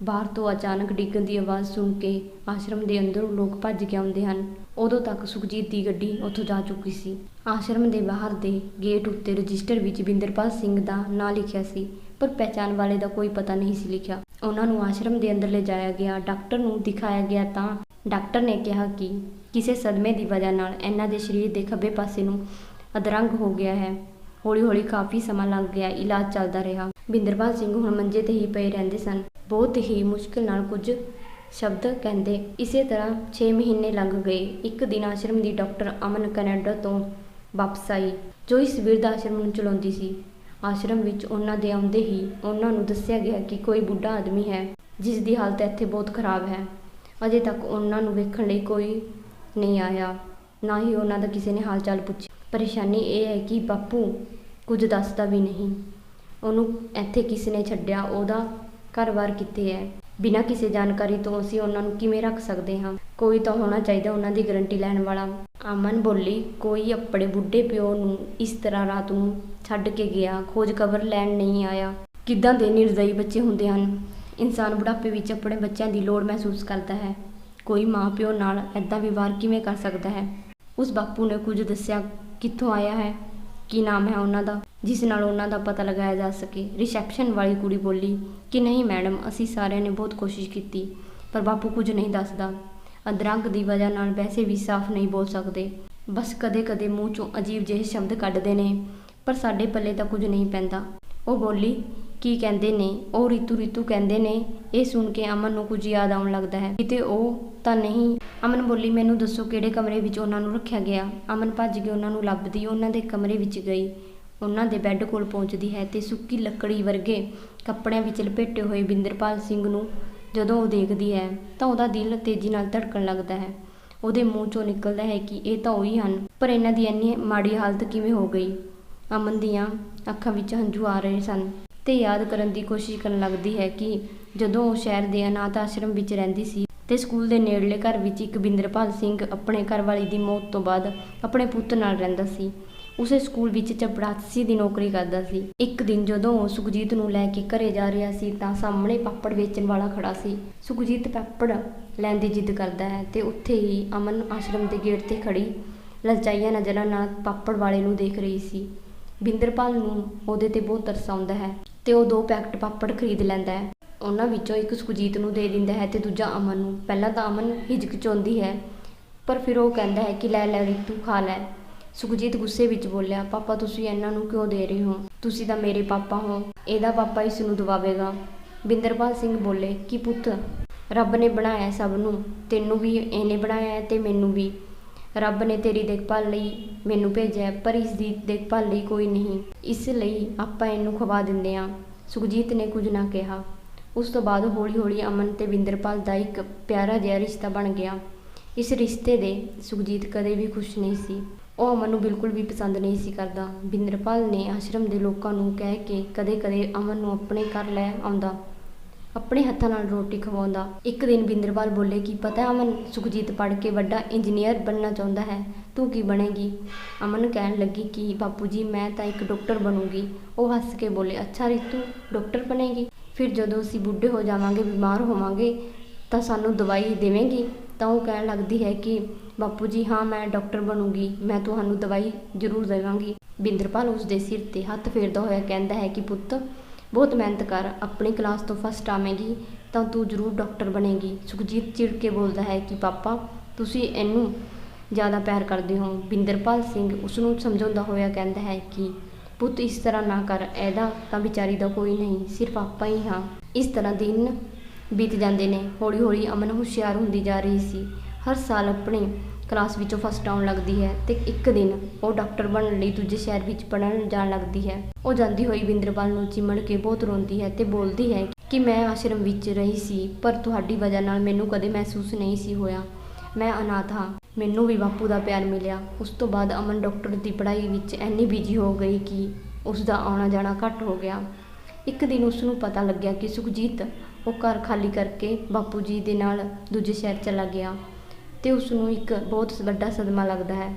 ਬਾਹਰ ਤੋਂ ਅਚਾਨਕ ਡਿੱਗਣ ਦੀ ਆਵਾਜ਼ ਸੁਣ ਕੇ ਆਸ਼ਰਮ ਦੇ ਅੰਦਰੋਂ ਲੋਕ ਭੱਜ ਕੇ ਆਉਂਦੇ ਹਨ। ਉਦੋਂ ਤੱਕ ਸੁਖਜੀਤ ਦੀ ਗੱਡੀ ਉੱਥੋਂ ਜਾ ਚੁੱਕੀ ਸੀ। ਆਸ਼ਰਮ ਦੇ ਬਾਹਰ ਦੇ ਗੇਟ ਉੱਤੇ ਰਜਿਸਟਰ ਵਿੱਚ ਬਿੰਦਰਪਾਲ ਸਿੰਘ ਦਾ ਨਾਂ ਲਿਖਿਆ ਸੀ, ਪਰ ਪਹਿਚਾਣ ਵਾਲੇ ਦਾ ਕੋਈ ਪਤਾ ਨਹੀਂ ਸੀ ਲਿਖਿਆ। ਉਹਨਾਂ ਨੂੰ ਆਸ਼ਰਮ ਦੇ ਅੰਦਰ ਲਿਜਾਇਆ ਗਿਆ, ਡਾਕਟਰ ਨੂੰ ਦਿਖਾਇਆ ਗਿਆ ਤਾਂ ਡਾਕਟਰ ਨੇ ਕਿਹਾ ਕਿ ਕਿਸੇ ਸਦਮੇ ਦੀ ਵਜ੍ਹਾ ਨਾਲ ਇਹਨਾਂ ਦੇ ਸਰੀਰ ਦੇ ਖੱਬੇ ਪਾਸੇ ਨੂੰ ਅਧਰੰਗ ਹੋ ਗਿਆ ਹੈ। ਹੌਲੀ-ਹੌਲੀ ਕਾਫੀ ਸਮਾਂ ਲੰਘ ਗਿਆ, ਇਲਾਜ ਚੱਲਦਾ ਰਿਹਾ। ਬਿੰਦਰਪਾਲ ਸਿੰਘ ਹੁਣ ਮੰਜੇ ਤੇ ਹੀ ਪਏ ਰਹਿੰਦੇ ਸਨ। ਬਹੁਤ ਹੀ ਮੁਸ਼ਕਿਲ ਨਾਲ ਕੁਝ ਸ਼ਬਦ ਕਹਿੰਦੇ ਇਸੇ ਤਰ੍ਹਾਂ 6 ਮਹੀਨੇ ਲੰਘ ਗਏ। ਇੱਕ ਦਿਨ ਆਸ਼ਰਮ ਦੀ ਡਾਕਟਰ ਅਮਨ ਕੈਨੇਡਾ ਤੋਂ ਵਾਪਸ ਆਈ, ਜੋ ਇਸ ਬਿਰਧ ਆਸ਼ਰਮ ਨੂੰ ਚਲਾਉਂਦੀ ਸੀ। ਆਸ਼ਰਮ ਵਿੱਚ ਉਹਨਾਂ ਦੇ ਆਉਂਦੇ ਹੀ ਉਹਨਾਂ ਨੂੰ ਦੱਸਿਆ ਗਿਆ ਕਿ ਕੋਈ ਬੁੱਢਾ ਆਦਮੀ ਹੈ, ਜਿਸ ਦੀ ਹਾਲਤ ਇੱਥੇ ਬਹੁਤ ਖਰਾਬ ਹੈ। ਅਜੇ ਤੱਕ ਉਹਨਾਂ ਨੂੰ ਵੇਖਣ ਲਈ ਕੋਈ ਨਹੀਂ ਆਇਆ, ਨਾ ਹੀ ਉਹਨਾਂ ਦਾ ਕਿਸੇ ਨੇ ਹਾਲ ਚਾਲ ਪੁੱਛਿਆ। ਪਰੇਸ਼ਾਨੀ ਇਹ ਹੈ ਕਿ ਬਾਪੂ ਕੁਝ ਦੱਸਦਾ ਵੀ ਨਹੀਂ। ਉਹਨੂੰ ਇੱਥੇ ਕਿਸ ਨੇ ਛੱਡਿਆ, ਉਹਦਾ ਘਰ-ਬਾਰ ਕਿੱਥੇ ਹੈ? ਬਿਨਾਂ ਕਿਸੇ ਜਾਣਕਾਰੀ ਤੋਂ ਅਸੀਂ ਉਹਨਾਂ ਨੂੰ ਕਿਵੇਂ ਰੱਖ ਸਕਦੇ ਹਾਂ? ਕੋਈ ਤਾਂ ਹੋਣਾ ਚਾਹੀਦਾ ਉਹਨਾਂ ਦੀ ਗਰੰਟੀ ਲੈਣ ਵਾਲਾ। ਅਮਨ ਬੋਲੀ, ਕੋਈ ਆਪਣੇ ਬੁੱਢੇ ਪਿਓ ਨੂੰ ਇਸ ਤਰ੍ਹਾਂ ਰਾਤ ਨੂੰ ਛੱਡ ਕੇ ਗਿਆ ਖੋਜ ਖਬਰ ਲੈਣ ਨਹੀਂ ਆਇਆ। ਕਿੱਦਾਂ ਦੇ ਨਿਰਦਈ ਬੱਚੇ ਹੁੰਦੇ ਹਨ? ਇਨਸਾਨ ਬੁਢਾਪੇ ਵਿੱਚ ਆਪਣੇ ਬੱਚਿਆਂ ਦੀ ਲੋੜ ਮਹਿਸੂਸ ਕਰਦਾ ਹੈ। ਕੋਈ ਮਾਂ ਪਿਓ ਨਾਲ ਐਦਾਂ ਵਿਵਹਾਰ ਕਿਵੇਂ ਕਰ ਸਕਦਾ ਹੈ? ਉਸ ਬਾਪੂ ਨੇ ਕੁਝ ਦੱਸਿਆ, ਕਿੱਥੋਂ ਆਇਆ ਹੈ? ਕੀ ਨਾਮ ਹੈ ਉਹਨਾਂ ਦਾ? ਜਿਸ ਨਾਲ ਉਹਨਾਂ ਦਾ ਪਤਾ ਲਗਾਇਆ ਜਾ ਸਕੇ। ਰਿਸੈਪਸ਼ਨ ਵਾਲੀ ਕੁੜੀ ਬੋਲੀ ਕਿ ਨਹੀਂ ਮੈਡਮ, ਅਸੀਂ ਸਾਰਿਆਂ ਨੇ ਬਹੁਤ ਕੋਸ਼ਿਸ਼ ਕੀਤੀ, ਪਰ ਬਾਪੂ ਕੁਝ ਨਹੀਂ ਦੱਸਦਾ। ਅਦਰੰਗ ਦੀ ਵਜ੍ਹਾ ਨਾਲ ਵੈਸੇ ਵੀ ਸਾਫ਼ ਨਹੀਂ ਬੋਲ ਸਕਦੇ। ਬਸ ਕਦੇ-ਕਦੇ ਮੂੰਹ ਚੋਂ ਅਜੀਬ ਜਿਹੇ ਸ਼ਬਦ ਕੱਢਦੇ ਨੇ, ਪਰ ਸਾਡੇ ਪੱਲੇ ਤਾਂ ਕੁਝ ਨਹੀਂ ਪੈਂਦਾ। ਉਹ ਬੋਲੀ, ਕੀ ਕਹਿੰਦੇ ਨੇ? ਉਹ ਰਿਤੂ ਰਿਤੂ ਕਹਿੰਦੇ ਨੇ, ਇਹ ਸੁਣ ਕੇ ਅਮਨ ਨੂੰ ਕੁਝ ਯਾਦ ਆਉਣ ਲੱਗਦਾ ਹੈ। ਕਿਤੇ ਉਹ ਤਾਂ ਨਹੀਂ। ਅਮਨ ਬੋਲੀ, ਮੈਨੂੰ ਦੱਸੋ ਕਿਹੜੇ ਕਮਰੇ ਵਿੱਚ ਉਹਨਾਂ ਨੂੰ ਰੱਖਿਆ ਗਿਆ? ਅਮਨ ਭੱਜ ਕੇ ਉਹਨਾਂ ਨੂੰ ਲੱਭਦੀ, ਉਹਨਾਂ ਦੇ ਕਮਰੇ ਵਿੱਚ ਗਈ। ਉਹਨਾਂ ਦੇ ਬੈੱਡ ਕੋਲ ਪਹੁੰਚਦੀ ਹੈ ਤੇ ਸੁੱਕੀ ਲੱਕੜੀ ਵਰਗੇ ਕੱਪੜਿਆਂ ਵਿੱਚ ਲਪੇਟੇ ਹੋਏ ਬਿੰਦਰਪਾਲ ਸਿੰਘ ਨੂੰ ਜਦੋਂ ਉਹ ਦੇਖਦੀ ਹੈ ਤਾਂ ਉਹਦਾ ਦਿਲ ਤੇਜ਼ੀ ਨਾਲ ਧੜਕਣ ਲੱਗਦਾ ਹੈ। ਉਹਦੇ ਮੂੰਹ ਚੋਂ ਨਿਕਲਦਾ ਹੈ ਕਿ ਇਹ ਤਾਂ ਉਹੀ ਹਨ, ਪਰ ਇਹਨਾਂ ਦੀ ਇੰਨੀ ਮਾੜੀ ਹਾਲਤ ਕਿਵੇਂ ਹੋ ਗਈ? ਅਮਨ ਦੀਆਂ ਅੱਖਾਂ ਵਿੱਚ ਹੰਝੂ ਆ ਰਹੇ ਸਨ ਤੇ ਯਾਦ ਕਰਨ ਦੀ ਕੋਸ਼ਿਸ਼ ਕਰਨ ਲੱਗਦੀ ਹੈ ਕਿ ਜਦੋਂ ਉਹ ਸ਼ਹਿਰ ਦੇ ਅਨਾਥ ਆਸ਼ਰਮ ਵਿੱਚ ਰਹਿੰਦੀ ਸੀ ਤੇ ਸਕੂਲ ਦੇ ਨੇੜਲੇ ਘਰ ਵਿੱਚ ਇੱਕ ਬਿੰਦਰਪਾਲ ਸਿੰਘ ਆਪਣੇ ਘਰਵਾਲੀ ਦੀ ਮੌਤ ਤੋਂ ਬਾਅਦ ਆਪਣੇ ਪੁੱਤ ਨਾਲ ਰਹਿੰਦਾ ਸੀ ਉਸੇ ਸਕੂਲ ਵਿੱਚ ਚਪੜਾਸੀ ਦੀ ਨੌਕਰੀ ਕਰਦਾ ਸੀ। ਇੱਕ ਦਿਨ ਜਦੋਂ ਉਹ ਸੁਖਜੀਤ ਨੂੰ ਲੈ ਕੇ ਘਰੇ ਜਾ ਰਿਹਾ ਸੀ ਤਾਂ ਸਾਹਮਣੇ ਪਾਪੜ ਵੇਚਣ ਵਾਲਾ ਖੜਾ ਸੀ। ਸੁਖਜੀਤ ਪਾਪੜ ਲੈਣ ਦੀ ਜਿੱਦ ਕਰਦਾ ਹੈ ਤੇ ਉੱਥੇ ਹੀ ਅਮਨ ਆਸ਼ਰਮ ਦੇ ਗੇਟ ਤੇ ਖੜੀ ਲਲਚਾਈਆਂ ਨਜ਼ਰਾਂ ਨਾਲ ਪਾਪੜ ਵਾਲੇ ਨੂੰ ਦੇਖ ਰਹੀ ਸੀ। ਬਿੰਦਰਪਾਲ ਨੂੰ ਉਹਦੇ ਤੇ ਬਹੁਤ ਤਰਸ ਆਉਂਦਾ ਹੈ ਤੇ ਉਹ ਦੋ ਪੈਕਟ ਪਾਪੜ ਖਰੀਦ ਲੈਂਦਾ ਹੈ। ਉਹਨਾਂ ਵਿੱਚੋਂ ਇੱਕ ਸੁਖਜੀਤ ਨੂੰ ਦੇ ਦਿੰਦਾ ਹੈ ਤੇ ਦੂਜਾ ਅਮਨ ਨੂੰ। ਪਹਿਲਾਂ ਤਾਂ ਅਮਨ ਹਿਚਕਚਾਉਂਦੀ ਹੈ, ਪਰ ਫਿਰ ਉਹ ਕਹਿੰਦਾ ਹੈ ਕਿ ਲੈ ਲੈ ਰਿਤੂ, ਖਾ ਲੈ। ਸੁਖਜੀਤ ਗੁੱਸੇ ਵਿੱਚ ਬੋਲਿਆ, ਪਾਪਾ, ਤੁਸੀਂ ਇਹਨਾਂ ਨੂੰ ਕਿਉਂ ਦੇ ਰਹੇ ਹੋ? ਤੁਸੀਂ ਤਾਂ ਮੇਰੇ ਪਾਪਾ ਹੋ। ਇਹਦਾ ਪਾਪਾ ਇਸ ਨੂੰ ਦਵਾਵੇਗਾ ਬਿੰਦਰਪਾਲ ਸਿੰਘ ਬੋਲੇ, ਕਿ ਪੁੱਤ? ਰੱਬ ਨੇ ਬਣਾਇਆ ਸਭ ਨੂੰ। ਤੈਨੂੰ ਵੀ ਇਹਨੇ ਬਣਾਇਆ ਹੈ ਤੇ ਮੈਨੂੰ ਵੀ। ਰੱਬ ਨੇ ਤੇਰੀ ਦੇਖਭਾਲ ਲਈ ਮੈਨੂੰ ਭੇਜਿਆ ਪਰ ਇਸ ਦੀ ਦੇਖਭਾਲ ਲਈ ਕੋਈ ਨਹੀਂ। ਇਸ ਲਈ ਆਪਾਂ ਇਹਨੂੰ ਖਵਾ ਦਿੰਦੇ ਹਾਂ। ਸੁਖਜੀਤ ਨੇ ਕੁਝ ਨਾ ਕਿਹਾ। ਉਸ ਤੋਂ ਬਾਅਦ ਹੌਲੀ-ਹੌਲੀ ਅਮਨ ਤੇ ਵਿੰਦਰਪਾਲ ਦਾ ਇੱਕ ਪਿਆਰਾ ਜਿਹਾ ਰਿਸ਼ਤਾ ਬਣ ਗਿਆ। ਇਸ ਰਿਸ਼ਤੇ ਦੇ ਸੁਖਜੀਤ ਕਦੇ ਵੀ ਖੁਸ਼ ਨਹੀਂ ਸੀ। ਉਹ ਅਮਨ ਨੂੰ ਬਿਲਕੁਲ ਵੀ ਪਸੰਦ ਨਹੀਂ ਸੀ ਕਰਦਾ। ਬਿੰਦਰਪਾਲ ਨੇ ਆਸ਼ਰਮ ਦੇ ਲੋਕਾਂ ਨੂੰ ਕਹਿ ਕੇ ਕਦੇ-ਕਦੇ ਅਮਨ ਨੂੰ ਆਪਣੇ ਘਰ ਲੈ ਆਉਂਦਾ, ਆਪਣੇ ਹੱਥਾਂ ਨਾਲ ਰੋਟੀ ਖਵਾਉਂਦਾ। ਇੱਕ ਦਿਨ ਬਿੰਦਰਪਾਲ ਬੋਲੇ ਕਿ ਪਤਾ ਅਮਨ ਸੁਖਜੀਤ ਪੜ੍ਹ ਕੇ ਵੱਡਾ ਇੰਜੀਨੀਅਰ ਬਣਨਾ ਚਾਹੁੰਦਾ ਹੈ, ਤੂੰ ਕੀ ਬਣੇਗੀ? ਅਮਨ ਕਹਿਣ ਲੱਗੀ ਕਿ ਬਾਪੂ ਜੀ, ਮੈਂ ਤਾਂ ਇੱਕ ਡਾਕਟਰ ਬਣੂਗੀ। ਉਹ ਹੱਸ ਕੇ ਬੋਲੇ, ਅੱਛਾ ਰਿਤੂ, ਡਾਕਟਰ ਬਣੇਗੀ? ਫਿਰ ਜਦੋਂ ਅਸੀਂ ਬੁੱਢੇ ਹੋ ਜਾਵਾਂਗੇ, ਬਿਮਾਰ ਹੋਵਾਂਗੇ, ਤਾਂ ਸਾਨੂੰ ਦਵਾਈ ਦੇਵੇਂਗੀ? ਤਾਂ ਉਹ ਕਹਿਣ ਲੱਗਦੀ ਹੈ ਕਿ ਬਾਪੂ ਜੀ, ਹਾਂ, ਮੈਂ ਡਾਕਟਰ ਬਣੂੰਗੀ। ਮੈਂ ਤੁਹਾਨੂੰ ਦਵਾਈ ਜ਼ਰੂਰ ਦੇਵਾਂਗੀ। ਬਿੰਦਰਪਾਲ ਉਸ ਦੇ ਸਿਰ ਤੇ ਹੱਥ ਫੇਰਦਾ ਹੋਇਆ ਕਹਿੰਦਾ ਹੈ ਕਿ, ਪੁੱਤ, ਬਹੁਤ ਮਿਹਨਤ ਕਰ। ਆਪਣੀ ਕਲਾਸ ਤੋਂ ਫਸਟ ਆਵੇਂਗੀ, ਤਾਂ ਤੂੰ ਜ਼ਰੂਰ ਡਾਕਟਰ ਬਣੇਗੀ। ਸੁਖਜੀਤ ਚਿੜ ਕੇ ਬੋਲਦਾ ਹੈ ਕਿ, ਪਾਪਾ, ਤੁਸੀਂ ਇਹਨੂੰ ਜ਼ਿਆਦਾ ਪਿਆਰ ਕਰਦੇ ਹੋ। ਬਿੰਦਰਪਾਲ ਸਿੰਘ ਉਸ ਨੂੰ ਸਮਝਾਉਂਦਾ ਹੋਇਆ ਕਹਿੰਦਾ ਹੈ ਕਿ, ਪੁੱਤ, ਇਸ ਤਰ੍ਹਾਂ ਨਾ ਕਰ। ਇਹਦਾ ਤਾਂ ਵਿਚਾਰੀ ਦਾ ਕੋਈ ਨਹੀਂ, ਸਿਰਫ ਆਪਾਂ ਹੀ ਹਾਂ। ਇਸ ਤਰ੍ਹਾਂ ਦਿਨ ਬੀਤ ਜਾਂਦੇ ਨੇ। ਹੌਲੀ ਹੌਲੀ ਅਮਨ ਹੁਸ਼ਿਆਰ ਹੁੰਦੀ ਜਾ ਰਹੀ ਸੀ। ਹਰ ਸਾਲ ਆਪਣੀ ਕਲਾਸ ਵਿੱਚੋਂ ਫਸਟ ਆਉਣ ਲੱਗਦੀ ਹੈ ਤੇ ਇੱਕ ਦਿਨ ਉਹ ਡਾਕਟਰ ਬਣਨ ਲਈ ਦੂਜੇ ਸ਼ਹਿਰ ਵਿੱਚ ਪੜ੍ਹਨ ਜਾਣ ਲੱਗਦੀ ਹੈ। ਉਹ ਜਾਂਦੀ ਹੋਈ ਬਿੰਦਰਪਾਲ ਨੂੰ ਚਿਮੜ ਕੇ ਬਹੁਤ ਰੋਂਦੀ ਹੈ ਤੇ ਬੋਲਦੀ ਹੈ ਕਿ ਮੈਂ ਆਸ਼ਰਮ ਵਿੱਚ ਰਹੀ ਸੀ, ਪਰ ਤੁਹਾਡੀ ਵਜ੍ਹਾ ਨਾਲ ਮੈਨੂੰ ਕਦੇ ਮਹਿਸੂਸ ਨਹੀਂ ਸੀ ਹੋਇਆ। ਮੈਂ ਅਨਾਥ ਹਾਂ, ਮੈਨੂੰ ਵੀ ਬਾਪੂ ਦਾ ਪਿਆਰ ਮਿਲਿਆ। ਉਸ ਤੋਂ ਬਾਅਦ ਅਮਨ ਡਾਕਟਰ ਦੀ ਪੜ੍ਹਾਈ ਵਿੱਚ ਇੰਨੀ ਬਿਜ਼ੀ ਹੋ ਗਈ ਕਿ ਉਸ ਦਾ ਆਉਣਾ ਜਾਣਾ ਘੱਟ ਹੋ ਗਿਆ। ਇੱਕ ਦਿਨ ਉਸ ਨੂੰ ਪਤਾ ਲੱਗਿਆ ਕਿ ਸੁਖਜੀਤ ਉਹ ਘਰ ਖਾਲੀ ਕਰਕੇ ਬਾਪੂ ਜੀ ਦੇ ਨਾਲ ਦੂਜੇ ਸ਼ਹਿਰ ਚਲਾ ਗਿਆ। ਤੇ ਉਸ ਨੂੰ ਇੱਕ ਬਹੁਤ ਵੱਡਾ ਸਦਮਾ ਲੱਗਦਾ ਹੈ।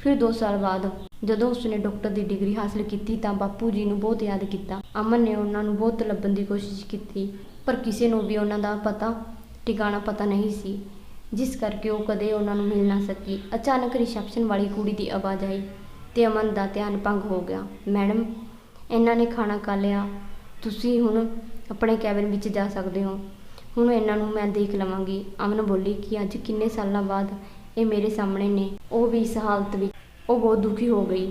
ਫਿਰ 2 ਸਾਲ ਬਾਅਦ ਜਦੋਂ ਉਸਨੇ ਡਾਕਟਰ ਦੀ ਡਿਗਰੀ ਹਾਸਲ ਕੀਤੀ ਤਾਂ ਬਾਪੂ ਜੀ ਨੂੰ ਬਹੁਤ ਯਾਦ ਕੀਤਾ। ਅਮਨ ਨੇ ਉਹਨਾਂ ਨੂੰ ਬਹੁਤ ਲੱਭਣ ਦੀ ਕੋਸ਼ਿਸ਼ ਕੀਤੀ, ਪਰ ਕਿਸੇ ਨੂੰ ਵੀ ਉਹਨਾਂ ਦਾ ਪਤਾ, ਟਿਕਾਣਾ ਪਤਾ ਨਹੀਂ ਸੀ, ਜਿਸ ਕਰਕੇ ਉਹ ਕਦੇ ਉਹਨਾਂ ਨੂੰ ਮਿਲ ਨਾ ਸਕੀ। ਅਚਾਨਕ ਰਿਸੈਪਸ਼ਨ ਵਾਲੀ ਕੁੜੀ ਦੀ ਆਵਾਜ਼ ਆਈ ਤੇ ਅਮਨ ਦਾ ਧਿਆਨ ਭੰਗ ਹੋ ਗਿਆ। ਮੈਡਮ, ਇਹਨਾਂ ਨੇ ਖਾਣਾ ਖਾ ਲਿਆ। ਤੁਸੀਂ ਹੁਣ ਆਪਣੇ ਕੈਬਨ ਵਿੱਚ ਜਾ ਸਕਦੇ ਹੋ। ਹੁਣ ਇਹਨਾਂ ਨੂੰ, ਮੈਂ ਦੇਖ ਲਵਾਂਗੀ। ਅਮਨ ਬੋਲੀ ਕਿ ਅੱਜ ਕਿੰਨੇ ਸਾਲਾਂ ਬਾਅਦ ਇਹ ਮੇਰੇ ਸਾਹਮਣੇ ਨੇ। ਉਹ ਵੀ ਇਸ ਹਾਲਤ ਵਿੱਚ, ਉਹ ਬਹੁਤ ਦੁਖੀ ਹੋ ਗਈ।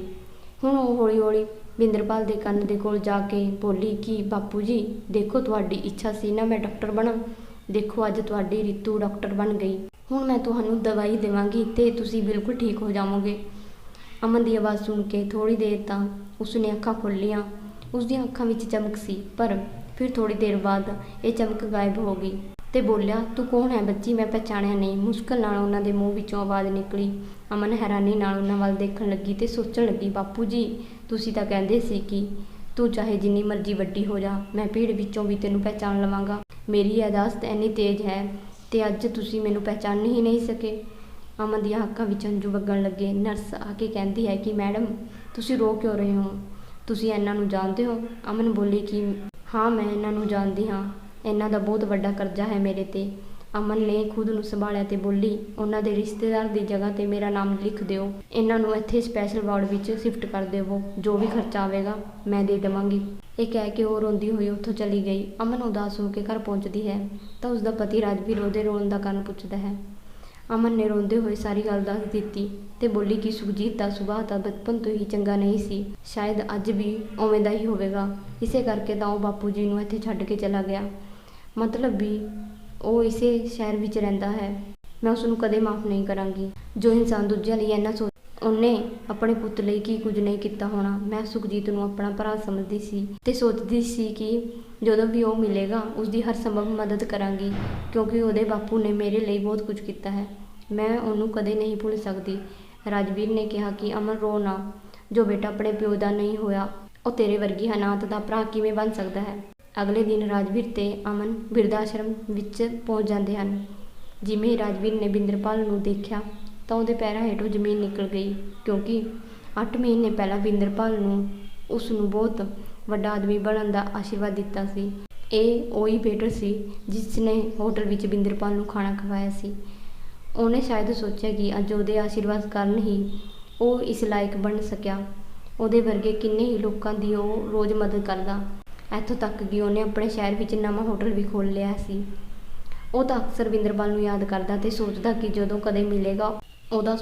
ਹੁਣ ਉਹ ਹੌਲੀ ਹੌਲੀ ਬਿੰਦਰਪਾਲ ਦੇ ਕੰਨ ਦੇ ਕੋਲ ਜਾ ਕੇ ਬੋਲੀ ਕਿ, ਬਾਪੂ ਜੀ, ਦੇਖੋ ਤੁਹਾਡੀ ਇੱਛਾ ਸੀ ਨਾ ਮੈਂ ਡਾਕਟਰ ਬਣਾ। ਦੇਖੋ ਅੱਜ ਤੁਹਾਡੀ ਰਿਤੂ ਡਾਕਟਰ ਬਣ ਗਈ। ਹੁਣ ਮੈਂ ਤੁਹਾਨੂੰ ਦਵਾਈ ਦੇਵਾਂਗੀ ਤੇ ਤੁਸੀਂ ਬਿਲਕੁਲ ਠੀਕ ਹੋ ਜਾਵੋਗੇ। ਅਮਨ ਦੀ ਆਵਾਜ਼ ਸੁਣ ਕੇ ਥੋੜੀ ਦੇਰ ਤਾਂ ਉਸਨੇ ਅੱਖਾਂ ਖੋਲ੍ਹੀਆਂ। ਉਸ ਦੀਆਂ ਅੱਖਾਂ ਵਿੱਚ ਚਮਕ ਸੀ, ਪਰ ਫਿਰ ਥੋੜੀ ਦੇਰ ਬਾਅਦ ਇਹ ਚਮਕ ਗਾਇਬ ਹੋ ਗਈ ਤੇ ਬੋਲਿਆ, ਤੂੰ ਕੌਣ ਹੈ ਬੱਚੀ? ਮੈਂ ਪਛਾਣਿਆ ਨਹੀਂ। ਮੁਸ਼ਕਲ ਨਾਲ ਉਹਨਾਂ ਦੇ ਮੂੰਹ ਵਿੱਚੋਂ ਆਵਾਜ਼ ਨਿਕਲੀ। ਅਮਨ ਹੈਰਾਨੀ ਨਾਲ ਉਹਨਾਂ ਵੱਲ ਦੇਖਣ ਲੱਗੀ ਤੇ ਸੋਚਣ ਲੱਗੀ, ਬਾਪੂ ਜੀ, ਤੁਸੀਂ ਤਾਂ ਕਹਿੰਦੇ ਸੀ ਕਿ ਤੂੰ ਚਾਹੇ ਜਿੰਨੀ ਮਰਜ਼ੀ ਵੱਡੀ ਹੋ ਜਾ, ਮੈਂ ਭੀੜ ਵਿੱਚੋਂ ਵੀ ਤੈਨੂੰ ਪਹਿਚਾਣ ਲਵਾਂਗਾ। ਮੇਰੀ ਅਰਦਾਸ ਇੰਨੀ ਤੇਜ਼ ਹੈ ਤੇ ਅੱਜ ਤੁਸੀਂ ਮੈਨੂੰ ਪਹਿਚਾਣ ਹੀ ਨਹੀਂ ਸਕੇ। ਅਮਨ ਦੀਆਂ ਅੱਖਾਂ ਵਿੱਚ ਹੰਝੂ ਵਗਣ ਲੱਗੇ। ਨਰਸ ਆ ਕੇ ਕਹਿੰਦੀ ਹੈ ਕਿ, ਮੈਡਮ, ਤੁਸੀਂ ਰੋ ਕਿਉਂ ਰਹੇ ਹੋ? ਤੁਸੀਂ ਇਹਨਾਂ ਨੂੰ ਜਾਣਦੇ ਹੋ? ਅਮਨ ਬੋਲੀ ਕਿ ਹਾਂ, ਮੈਂ ਇਹਨਾਂ ਨੂੰ ਜਾਣਦੀ ਹਾਂ। ਇਹਨਾਂ ਦਾ ਬਹੁਤ ਵੱਡਾ ਕਰਜ਼ਾ ਹੈ ਮੇਰੇ ਤੇ। ਅਮਨ ਨੇ ਖੁਦ ਨੂੰ ਸੰਭਾਲਿਆ ਅਤੇ ਬੋਲੀ, ਉਹਨਾਂ ਦੇ ਰਿਸ਼ਤੇਦਾਰ ਦੀ ਜਗ੍ਹਾ ਤੇ ਮੇਰਾ ਨਾਮ ਲਿਖ ਦਿਓ। ਇਹਨਾਂ ਨੂੰ ਇੱਥੇ ਸਪੈਸ਼ਲ ਵਾਰਡ ਵਿੱਚ ਸ਼ਿਫਟ ਕਰ ਦੇਵੋ। ਜੋ ਵੀ ਖਰਚਾ ਆਵੇਗਾ, ਮੈਂ ਦੇ ਦੇਵਾਂਗੀ। ਇਹ ਕਹਿ ਕੇ ਉਹ ਰੋਂਦੀ ਹੋਈ ਉੱਥੋਂ ਚਲੀ ਗਈ। ਅਮਨ ਉਦਾਸ ਹੋ ਕੇ ਘਰ ਪਹੁੰਚਦੀ ਹੈ। ਤਾਂ ਉਸਦਾ ਪਤੀ ਰਾਜਵੀਰ ਉਹਦੇ ਰੋਣ ਦਾ ਕਾਰਨ ਪੁੱਛਦਾ ਹੈ। ਅਮਨ ਨੇ ਰੋਂਦੇ ਹੋਏ ਸਾਰੀ ਗੱਲ ਦੱਸ ਦਿੱਤੀ ਤੇ ਬੋਲੀ ਕਿ ਸੁਖਜੀਤ ਦਾ ਸੁਭਾਅ ਤਾਂ ਬਚਪਨ ਤੋਂ ਹੀ ਚੰਗਾ ਨਹੀਂ ਸੀ। ਸ਼ਾਇਦ ਅੱਜ ਵੀ ਉਵੇਂ ਦਾ ਹੀ ਹੋਵੇਗਾ। ਇਸੇ ਕਰਕੇ ਤਾਂ ਉਹ ਬਾਪੂ ਜੀ ਨੂੰ ਇੱਥੇ ਛੱਡ ਕੇ ਚਲਾ ਗਿਆ। ਮਤਲਬ ਵੀ ਉਹ ਇਸੇ ਸ਼ਹਿਰ ਵਿੱਚ ਰਹਿੰਦਾ ਹੈ। ਮੈਂ ਉਸ ਨੂੰ ਕਦੇ ਮਾਫ ਨਹੀਂ ਕਰਾਂਗੀ। ਜੋ ਇਨਸਾਨ ਦੂਜਿਆਂ ਲਈ ਇੰਨਾ ਸੋਚ ਉਹਨੇ ਆਪਣੇ ਪੁੱਤ ਲਈ ਕੀ ਕੁਝ ਨਹੀਂ ਕੀਤਾ ਹੋਣਾ। ਮੈਂ ਸੁਖਜੀਤ ਨੂੰ ਆਪਣਾ ਭਰਾ ਸਮਝਦੀ ਸੀ ਤੇ ਸੋਚਦੀ ਸੀ ਕਿ ਜਦੋਂ ਵੀ ਉਹ ਮਿਲੇਗਾ ਉਸ ਦੀ ਹਰ ਸੰਭਵ ਮਦਦ ਕਰਾਂਗੀ, ਕਿਉਂਕਿ ਉਹਦੇ ਬਾਪੂ ਨੇ ਮੇਰੇ ਲਈ ਬਹੁਤ ਕੁਝ ਕੀਤਾ ਹੈ। ਮੈਂ ਉਹਨੂੰ ਕਦੇ ਨਹੀਂ ਭੁੱਲ ਸਕਦੀ। ਰਾਜਵੀਰ ਨੇ ਕਿਹਾ ਕਿ ਅਮਨ ਰੋ ਨਾ, ਜੋ ਬੇਟਾ ਆਪਣੇ ਪਿਓ ਦਾ ਨਹੀਂ ਹੋਇਆ, ਉਹ ਤੇਰੇ ਵਰਗੀ ਅਨਾਥ ਦਾ ਭਰਾ ਕਿਵੇਂ ਬਣ ਸਕਦਾ ਹੈ? ਅਗਲੇ ਦਿਨ ਰਾਜਵੀਰ ਤੇ ਅਮਨ ਬਿਰਧ ਵਿੱਚ ਪਹੁੰਚ ਜਾਂਦੇ ਹਨ। ਜਿਵੇਂ ਰਾਜਵੀਰ ਨੇ ਬਿੰਦਰਪਾਲ ਨੂੰ ਦੇਖਿਆ ਤਾਂ ਉਹਦੇ ਪੈਰਾਂ ਹੇਠੋਂ ਜ਼ਮੀਨ ਨਿਕਲ ਗਈ ਕਿਉਂਕਿ ਅੱਠ ਮਹੀਨੇ ਪਹਿਲਾਂ ਬਿੰਦਰਪਾਲ ਨੂੰ ਉਸ ਨੂੰ ਬਹੁਤ ਵੱਡਾ ਆਦਮੀ ਬਣਨ ਦਾ ਆਸ਼ੀਰਵਾਦ ਦਿੱਤਾ ਸੀ। ਇਹ ਉਹੀ ਬੇਟਰ ਸੀ ਜਿਸ ਨੇ ਹੋਟਲ ਵਿੱਚ ਬਿੰਦਰਪਾਲ ਨੂੰ ਖਾਣਾ ਖਵਾਇਆ ਸੀ। ਉਹਨੇ ਸ਼ਾਇਦ ਸੋਚਿਆ ਕਿ ਅੱਜ ਉਹਦੇ ਆਸ਼ੀਰਵਾਦ ਕਾਰਨ ਹੀ ਉਹ ਇਸ ਲਾਇਕ ਬਣ ਸਕਿਆ। ਉਹਦੇ ਵਰਗੇ ਕਿੰਨੇ ਹੀ ਲੋਕਾਂ ਦੀ ਉਹ ਰੋਜ਼ ਮਦਦ ਕਰਦਾ। ਇੱਥੋਂ ਤੱਕ ਕਿ ਉਹਨੇ ਆਪਣੇ ਸ਼ਹਿਰ ਵਿੱਚ ਨਵਾਂ ਹੋਟਲ ਵੀ ਖੋਲ੍ਹ ਲਿਆ ਸੀ। ਉਹ ਤਾਂ ਅਕਸਰ ਵਿੰਦਰਪਾਲ ਨੂੰ ਯਾਦ ਕਰਦਾ ਤੇ ਸੋਚਦਾ ਕਿ ਜਦੋਂ ਕਦੇ ਮਿਲੇਗਾ ਉਹਦਾ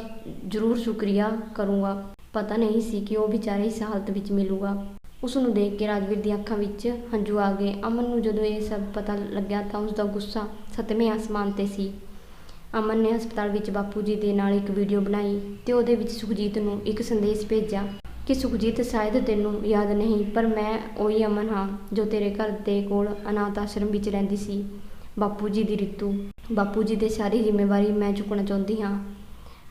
ਜ਼ਰੂਰ ਸ਼ੁਕਰੀਆ ਕਰੂੰਗਾ। ਪਤਾ ਨਹੀਂ ਸੀ ਕਿ ਉਹ ਵਿਚਾਰੇ ਇਸ ਹਾਲਤ ਵਿੱਚ ਮਿਲੂਗਾ। ਉਸ ਨੂੰ ਦੇਖ ਕੇ ਰਾਜਵੀਰ ਦੀਆਂ ਅੱਖਾਂ ਵਿੱਚ ਹੰਝੂ ਆ ਗਏ। ਅਮਨ ਨੂੰ ਜਦੋਂ ਇਹ ਸਭ ਪਤਾ ਲੱਗਿਆ ਤਾਂ ਉਸ ਦਾ ਗੁੱਸਾ ਸੱਤਵੇਂ ਆਸਮਾਨ ਤੇ ਸੀ। ਅਮਨ ਨੇ ਹਸਪਤਾਲ ਵਿੱਚ ਬਾਪੂ ਜੀ ਦੇ ਨਾਲ ਇੱਕ ਵੀਡੀਓ ਬਣਾਈ ਤੇ ਉਹਦੇ ਵਿੱਚ ਸੁਖਜੀਤ ਨੂੰ ਇੱਕ ਸੰਦੇਸ਼ ਭੇਜਿਆ ਕਿ ਸੁਖਜੀਤ ਸ਼ਾਇਦ ਤੈਨੂੰ ਯਾਦ ਨਹੀਂ, ਪਰ ਮੈਂ ਉਹੀ ਅਮਨ ਹਾਂ ਜੋ ਤੇਰੇ ਘਰ ਦੇ ਕੋਲ ਅਨਾਥ ਆਸ਼ਰਮ ਵਿੱਚ ਰਹਿੰਦੀ ਸੀ। ਬਾਪੂ ਜੀ ਦੀ ਰਿਤੂ। ਬਾਪੂ ਜੀ ਦੇ ਸਾਰੀ ਜ਼ਿੰਮੇਵਾਰੀ ਮੈਂ ਚੁੱਕਣਾ ਚਾਹੁੰਦੀ ਹਾਂ।